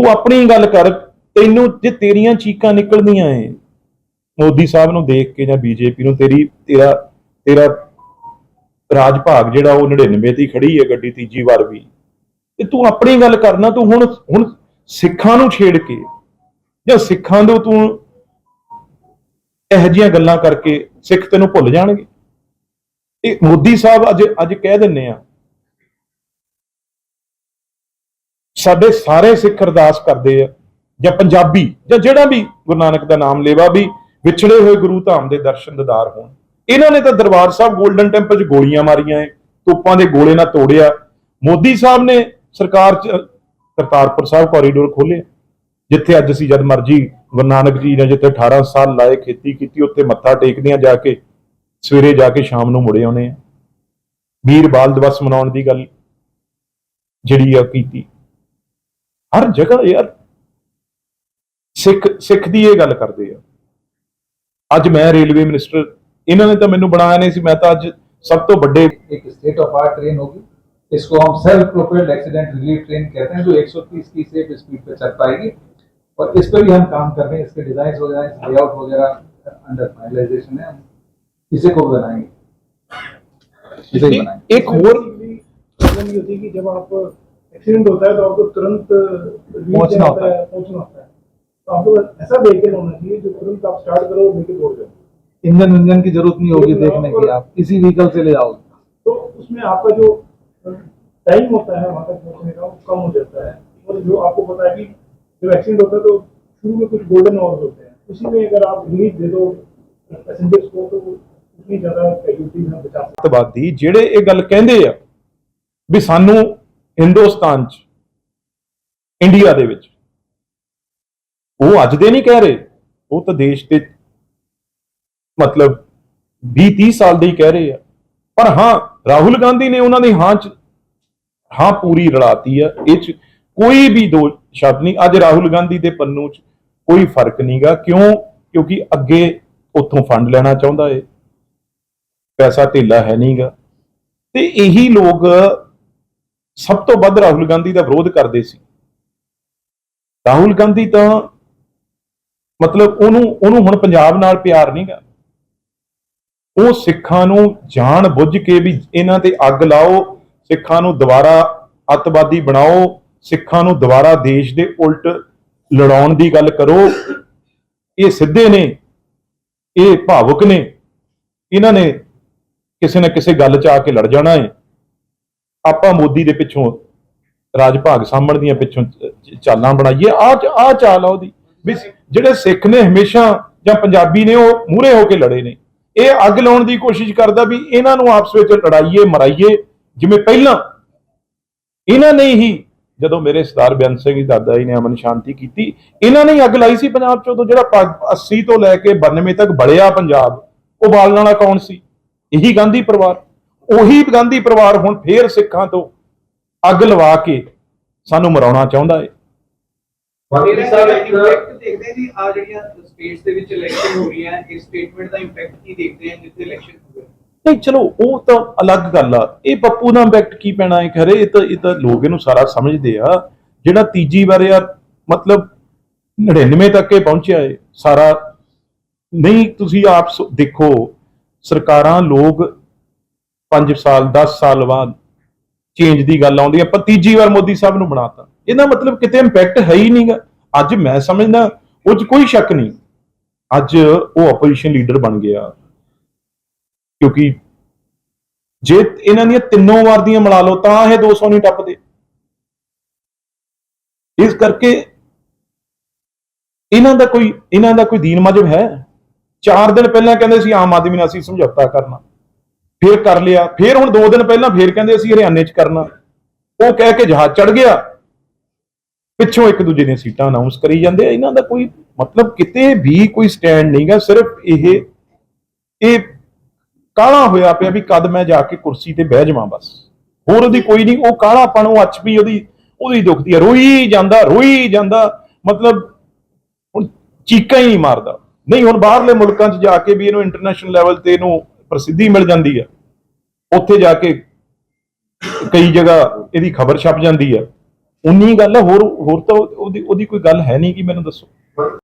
ਤੂੰ ਆਪਣੀ ਗੱਲ ਕਰ, ਤੈਨੂੰ ਜੇ ਤੇਰੀਆਂ ਚੀਕਾਂ ਨਿਕਲਦੀਆਂ ਏ। ਮੋਦੀ ਸਾਹਿਬ ਨੂੰ ਦੇਖ ਕੇ ਜਾਂ ਬੀਜੇਪੀ ਨੂੰ, ਤੇਰੀ, ਤੇਰਾ ਤੇਰਾ ਰਾਜ ਭਾਗ ਜਿਹੜਾ ਉਹ 99 ਤੇ ਖੜੀ ਹੈ ਗੱਡੀ ਤੀਜੀ ਵਾਰ ਵੀ। ਤੇ ਤੂੰ ਆਪਣੀ ਗੱਲ ਕਰਨਾ ਤੂੰ ਹੁਣ ਹੁਣ ਸਿੱਖਾਂ ਨੂੰ ਛੇੜ ਕੇ ਜਾਂ ਸਿੱਖਾਂ ਦੇ ਤੂੰ ਇਹੋ ਜਿਹੀਆਂ ਗੱਲਾਂ ਕਰਕੇ ਸਿੱਖ ਤੈਨੂੰ ਭੁੱਲ ਜਾਣਗੇ। ਇਹ ਮੋਦੀ ਸਾਹਿਬ ਅੱਜ ਅੱਜ ਕਹਿ ਦਿੰਨੇ ਆ ਸਾਡੇ ਸਾਰੇ ਸਿੱਖ ਅਰਦਾਸ ਕਰਦੇ ਆ, ਜਾਂ ਪੰਜਾਬੀ, ਜਾਂ ਜਿਹੜਾ ਵੀ ਗੁਰੂ ਨਾਨਕ ਦਾ ਨਾਮ ਲੇਵਾ ਵੀ ਵਿਛੜੇ ਹੋਏ ਗੁਰੂ ਧਾਮ ਦੇ ਦਰਸ਼ਨ ਦਿਦਾਰ ਹੋਣ। ਇਹਨਾਂ ਨੇ ਤਾਂ ਦਰਬਾਰ ਸਾਹਿਬ 골ਡਨ ਟੈਂਪਲ 'ਚ ਗੋਲੀਆਂ ਮਾਰੀਆਂ ਏ, ਤੋਪਾਂ ਦੇ ਗੋਲੇ ਨਾਲ ਤੋੜਿਆ। ਮੋਦੀ ਸਾਹਿਬ ਨੇ ਸਰਕਾਰ 'ਚ, ਕਰਤਾਰਪੁਰ ਸਾਹਿਬ ਕੋਰੀਡੋਰ ਖੋਲ੍ਹਿਆ, ਜਿੱਥੇ ਅੱਜ ਅਸੀਂ ਜਦ ਮਰਜ਼ੀ ਗੁਰੂ ਨਾਨਕ ਜੀ ਨੇ ਜਿੱਥੇ 18 ਸਾਲ ਲਾਏ ਖੇਤੀ ਕੀਤੀ, ਉੱਥੇ ਮੱਥਾ ਟੇਕਦੇ ਆ ਜਾ ਕੇ, ਸਵੇਰੇ ਜਾ ਕੇ ਸ਼ਾਮ ਨੂੰ ਮੁੜੇ ਆਉਨੇ ਆ। ਵੀਰ ਬਾਲ ਦਿਵਸ ਮਨਾਉਣ ਦੀ ਗੱਲ ਜਿਹੜੀ ਆ ਕੀਤੀ। ਹਰ ਜਗ੍ਹਾ ਯਾਰ ਸਿੱਖ ਸਿੱਖ ਦੀ ਇਹ ਗੱਲ ਕਰਦੇ ਆ ਅੱਜ ਮੈਂ ਰੇਲਵੇ ਮਿਨਿਸਟਰ ਇਹਨਾਂ ਨੇ ਤਾਂ ਮੈਨੂੰ ਬਣਾਇਆ ਨਹੀਂ ਸੀ ਮੈਂ ਤਾਂ ਅੱਜ ਸਭ ਤੋਂ ਵੱਡੇ एक स्टेट ऑफ आर्ट ट्रेन होगी इसको हम self propelled accident relief train कहते हैं जो 130 की सेफ स्पीड पे चल पाएगी और इस पर भी हम काम कर रहे हैं इसके डिजाइन वगैरह लेआउट वगैरह अंडर फाइनलाइजेशन है हम इसे को बनाएंगे इसे ही बनाएंगे ਇੱਕ ਹੋਰ प्रॉब्लम ये होती है कि जब आप एक्सीडेंट होता है तो आपको तुरंत relief पहुंचना देना होता है। पहुंचना होता है तो आपको ऐसा व्हीकल होना चाहिए जो तुरंत आप स्टार्ट करो और लेके दौड़ जाओ इंजन इंजन की जरूरत नहीं होगी देखने की आप किसी व्हीकल से ले जाओगे तो उसमें आपका जो टाइम होता है वहां तक पहुंचने का वो कम हो जाता है और जो आपको पता है कि जब एक्सीडेंट होता है तो शुरू में कुछ गोल्डन आवर्स होते हैं उसी में अगर आप रिलीफ दे दो पैसेंजर्स को तो वो उतनी ज्यादा कैजुअलिटीज में बचा सकते ਅੱਤਵਾਦੀ ਜਿਹੜੇ ਇਹ ਗੱਲ ਕਹਿੰਦੇ ਆ ਵੀ ਸਾਨੂੰ ਹਿੰਦੁਸਤਾਨ 'ਚ, ਇੰਡੀਆ ਦੇ ਵਿੱਚ। ਉਹ ਅੱਜ ਦੇ ਨਹੀਂ ਕਹਿ ਰਹੇ, ਉਹ ਤਾਂ ਦੇਸ਼ ਦੇ ਮਤਲਬ 20 30 ਸਾਲ ਦੇ ਹੀ ਕਹਿ ਰਹੇ ਆ। ਪਰ ਹਾਂ, ਰਾਹੁਲ ਗਾਂਧੀ ਨੇ ਉਹਨਾਂ ਦੀ ਹਾਂ 'ਚ ਹਾਂ ਪੂਰੀ ਰਲਾਤੀ ਆ, ਇਹ 'ਚ ਕੋਈ ਵੀ ਦੋ ਸ਼ਬਦ ਨਹੀਂ। ਅੱਜ ਰਾਹੁਲ ਗਾਂਧੀ ਦੇ ਪੰਨੂ 'ਚ ਕੋਈ ਫ਼ਰਕ ਨਹੀਂਗਾ। ਕਿਉਂ? ਕਿਉਂਕਿ ਅੱਗੇ ਉੱਥੋਂ ਫੰਡ ਲੈਣਾ ਚਾਹੁੰਦਾ ਏ। ਪੈਸਾ ਢਿੱਲਾ ਹੈ ਨਹੀਂਗਾ। ਤੇ ਇਹੀ ਲੋਕ ਸਭ ਤੋਂ ਵੱਧ ਰਾਹੁਲ ਗਾਂਧੀ ਦਾ ਵਿਰੋਧ ਕਰਦੇ ਸੀ। ਰਾਹੁਲ ਗਾਂਧੀ ਤਾਂ ਮਤਲਬ ਉਹਨੂੰ ਉਹਨੂੰ ਹੁਣ ਪੰਜਾਬ ਨਾਲ ਪਿਆਰ ਨਹੀਂਗਾ ਉਹ ਸਿੱਖਾਂ ਨੂੰ ਜਾਣ ਬੁੱਝ ਕੇ ਵੀ ਇਹਨਾਂ ਤੇ ਅੱਗ ਲਾਓ, ਸਿੱਖਾਂ ਨੂੰ ਦੁਬਾਰਾ ਅੱਤਵਾਦੀ ਬਣਾਓ, ਸਿੱਖਾਂ ਨੂੰ ਦੁਬਾਰਾ ਦੇਸ਼ ਦੇ ਉਲਟ ਲੜਾਉਣ ਦੀ ਗੱਲ ਕਰੋ। ਇਹ ਸਿੱਧੇ ਨੇ, ਇਹ ਭਾਵੁਕ ਨੇ। ਇਹਨਾਂ ਨੇ ਕਿਸੇ ਨਾ ਕਿਸੇ ਗੱਲ 'ਚ ਆ ਕੇ ਲੜ ਜਾਣਾ ਹੈ ਆਪਾਂ ਮੋਦੀ ਦੇ ਪਿੱਛੋਂ ਰਾਜ ਭਾਗ ਸਾਂਭਣ ਦੀਆਂ ਪਿੱਛੋਂ ਚਾਲਾਂ ਬਣਾਈਏ ਆ ਆ ਚਾਲ ਆ ਉਹਦੀ। ਵੀ ਜਿਹੜੇ ਸਿੱਖ ਨੇ ਹਮੇਸ਼ਾ ਜਾਂ ਪੰਜਾਬੀ ਨੇ, ਉਹ ਮੂਹਰੇ ਹੋ ਕੇ ਲੜੇ ਨੇ। ਇਹ ਅੱਗ ਲਾਉਣ ਦੀ ਕੋਸ਼ਿਸ਼ ਕਰਦਾ ਵੀ ਇਹਨਾਂ ਨੂੰ ਆਪਸ ਵਿੱਚ ਲੜਾਈਏ, ਮਰਾਈਏ, ਜਿਵੇਂ ਪਹਿਲਾਂ। ਇਹਨਾਂ ਨੇ ਹੀ, ਜਦੋਂ ਮੇਰੇ ਸਰਦਾਰ ਬੇਅੰਤ ਸਿੰਘ ਜੀ ਦਾਦਾ ਜੀ ਨੇ ਅਮਨ ਸ਼ਾਂਤੀ ਕੀਤੀ, ਇਹਨਾਂ ਨੇ ਅੱਗ ਲਾਈ ਸੀ ਪੰਜਾਬ 'ਚ ਉਦੋਂ ਜਿਹੜਾ ਪੱਗ 80 ਤੋਂ ਲੈ ਕੇ 92 ਤੱਕ ਬਲਿਆ ਪੰਜਾਬ। ਉਹ ਬਾਲਣ ਵਾਲਾ ਕੌਣ ਸੀ? ਇਹੀ ਗਾਂਧੀ ਪਰਿਵਾਰ। ਉਹੀ ਗਾਂਧੀ ਪਰਿਵਾਰ ਹੁਣ ਫੇਰ ਸਿੱਖਾਂ ਤੋਂ ਅੱਗ ਲਵਾ ਕੇ ਸਾਨੂੰ ਮਰਾਉਣਾ ਚਾਹੁੰਦਾ ਏ। ਮੋਦੀ ਸਾਹਿਬ ਇੱਕ ਇੰਪੈਕਟ ਦੇਖਦੇ ਜੀ ਆ ਜਿਹੜੀਆਂ ਸਟੇਟਸ ਦੇ ਵਿੱਚ ਇਲੈਕਸ਼ਨ ਹੋ ਰਹੀਆਂ ਇਸ ਸਟੇਟਮੈਂਟ ਦਾ ਇੰਪੈਕਟ ਕੀ ਦੇਖਦੇ ਆ ਜਿੱਥੇ ਇਲੈਕਸ਼ਨ ਹੋ ਨਹੀਂ ਚਲੋ ਉਹ ਤਾਂ ਅਲੱਗ ਗੱਲ ਆ। ਇਹ ਪੱਪੂ ਦਾ ਇੰਪੈਕਟ ਕੀ ਪੈਣਾ ਹੈ ਖਰੇ ਇਹ ਤਾਂ ਇਹ ਤਾਂ ਲੋਕ ਇਹਨੂੰ ਸਾਰਾ ਸਮਝਦੇ ਆ। ਜਿਹੜਾ ਤੀਜੀ ਵਾਰ ਯਾਰ ਮਤਲਬ 99 ਤੱਕ ਇਹ ਪਹੁੰਚਿਆ ਏ। ਸਾਰਾ ਨਹੀਂ ਤੁਸੀਂ ਆਪ ਦੇਖੋ ਸਰਕਾਰਾਂ ਲੋਕ 5 ਸਾਲ 10 ਸਾਲ ਬਾਅਦ ਚੇਂਜ ਦੀ ਗੱਲ ਆਉਂਦੀ ਹੈ, ਪਰ ਤੀਜੀ ਵਾਰ ਮੋਦੀ ਸਾਹਿਬ ਨੂੰ ਬਣਾਤਾ। ਇਹਦਾ ਮਤਲਬ ਕਿਤੇ ਇੰਪੈਕਟ ਹੈ ਹੀ ਨਹੀਂਗਾ ਅੱਜ ਮੈਂ ਸਮਝਦਾ, ਉਹ 'ਚ ਕੋਈ ਸ਼ੱਕ ਨਹੀਂ। ਅੱਜ ਉਹ ਆਪੋਜੀਸ਼ਨ ਲੀਡਰ ਬਣ ਗਿਆ। ਕਿਉਂਕਿ ਜੇ ਇਹਨਾਂ ਦੀਆਂ ਤਿੰਨੋਂ ਵਾਰ ਦੀਆਂ ਮਿਲਾ ਲਓ, ਤਾਂ ਇਹ 200 ਨਹੀਂ ਟੱਪਦੇ। ਇਸ ਕਰਕੇ ਇਹਨਾਂ ਦਾ ਕੋਈ, ਇਹਨਾਂ ਦਾ ਕੋਈ ਦੀਨ ਮਜਬ ਹੈ? ਚਾਰ ਦਿਨ ਪਹਿਲਾਂ ਕਹਿੰਦੇ ਸੀ ਆਮ ਆਦਮੀ ਨਾਲ ਅਸੀਂ ਸਮਝੌਤਾ ਕਰਨਾ। ਫਿਰ ਕਰ ਲਿਆ। ਫੇਰ ਹੁਣ 2 ਦਿਨ ਪਹਿਲਾਂ ਫੇਰ ਕਹਿੰਦੇ ਅਸੀਂ ਹਰਿਆਣੇ 'ਚ ਕਰਨਾ। ਉਹ ਕਹਿ ਕੇ ਜਹਾਜ਼ ਚੜ ਗਿਆ। ਪਿੱਛੋਂ ਇੱਕ ਦੂਜੇ ਦੀਆਂ ਸੀਟਾਂ ਅਨਾਉਂਸ ਕਰੀ ਜਾਂਦੇ ਇਹਨਾਂ ਦਾ ਕੋਈ ਮਤਲਬ ਕਿਤੇ ਵੀ ਕੋਈ ਸਟੈਂਡ ਨਹੀਂਗਾ ਸਿਰਫ ਇਹ ਇਹ ਕਾਲਾ ਹੋਇਆ ਪਿਆ ਵੀ ਕਦ ਮੈਂ ਜਾ ਕੇ ਕੁਰਸੀ ਤੇ ਬਹਿ ਜਾਵਾਂ ਬਸ। ਹੋਰ ਉਹਦੀ ਕੋਈ ਨਹੀਂ। ਉਹ ਕਾਲਾਪਣ, ਉਹ ਵੀ ਉਹਦੀ ਉਹਦੀ ਦੁਖਦੀ ਹੈ ਰੋਈ ਜਾਂਦਾ ਰੋਈ ਜਾਂਦਾ। ਮਤਲਬ ਹੁਣ ਚੀਕਾਂ ਹੀ ਮਾਰਦਾ। ਨਹੀਂ, ਹੁਣ ਬਾਹਰਲੇ ਮੁਲਕਾਂ 'ਚ ਜਾ ਕੇ ਵੀ ਇਹਨੂੰ ਇੰਟਰਨੈਸ਼ਨਲ ਲੈਵਲ ਤੇ ਇਹਨੂੰ ਪ੍ਰਸਿੱਧੀ ਮਿਲ ਜਾਂਦੀ ਹੈ ਉੱਥੇ ਜਾ ਕੇ ਕਈ ਜਗ੍ਹਾ ਇਹਦੀ ਖਬਰ ਛਪ ਜਾਂਦੀ ਹੈ ਉਨੀ ਗੱਲ ਹੈ ਹੋਰ ਹੋਰ ਤਾਂ ਉਹਦੀ ਉਹਦੀ ਕੋਈ ਗੱਲ ਹੈ ਨਹੀਂ ਕਿ ਮੈਨੂੰ ਦੱਸੋ।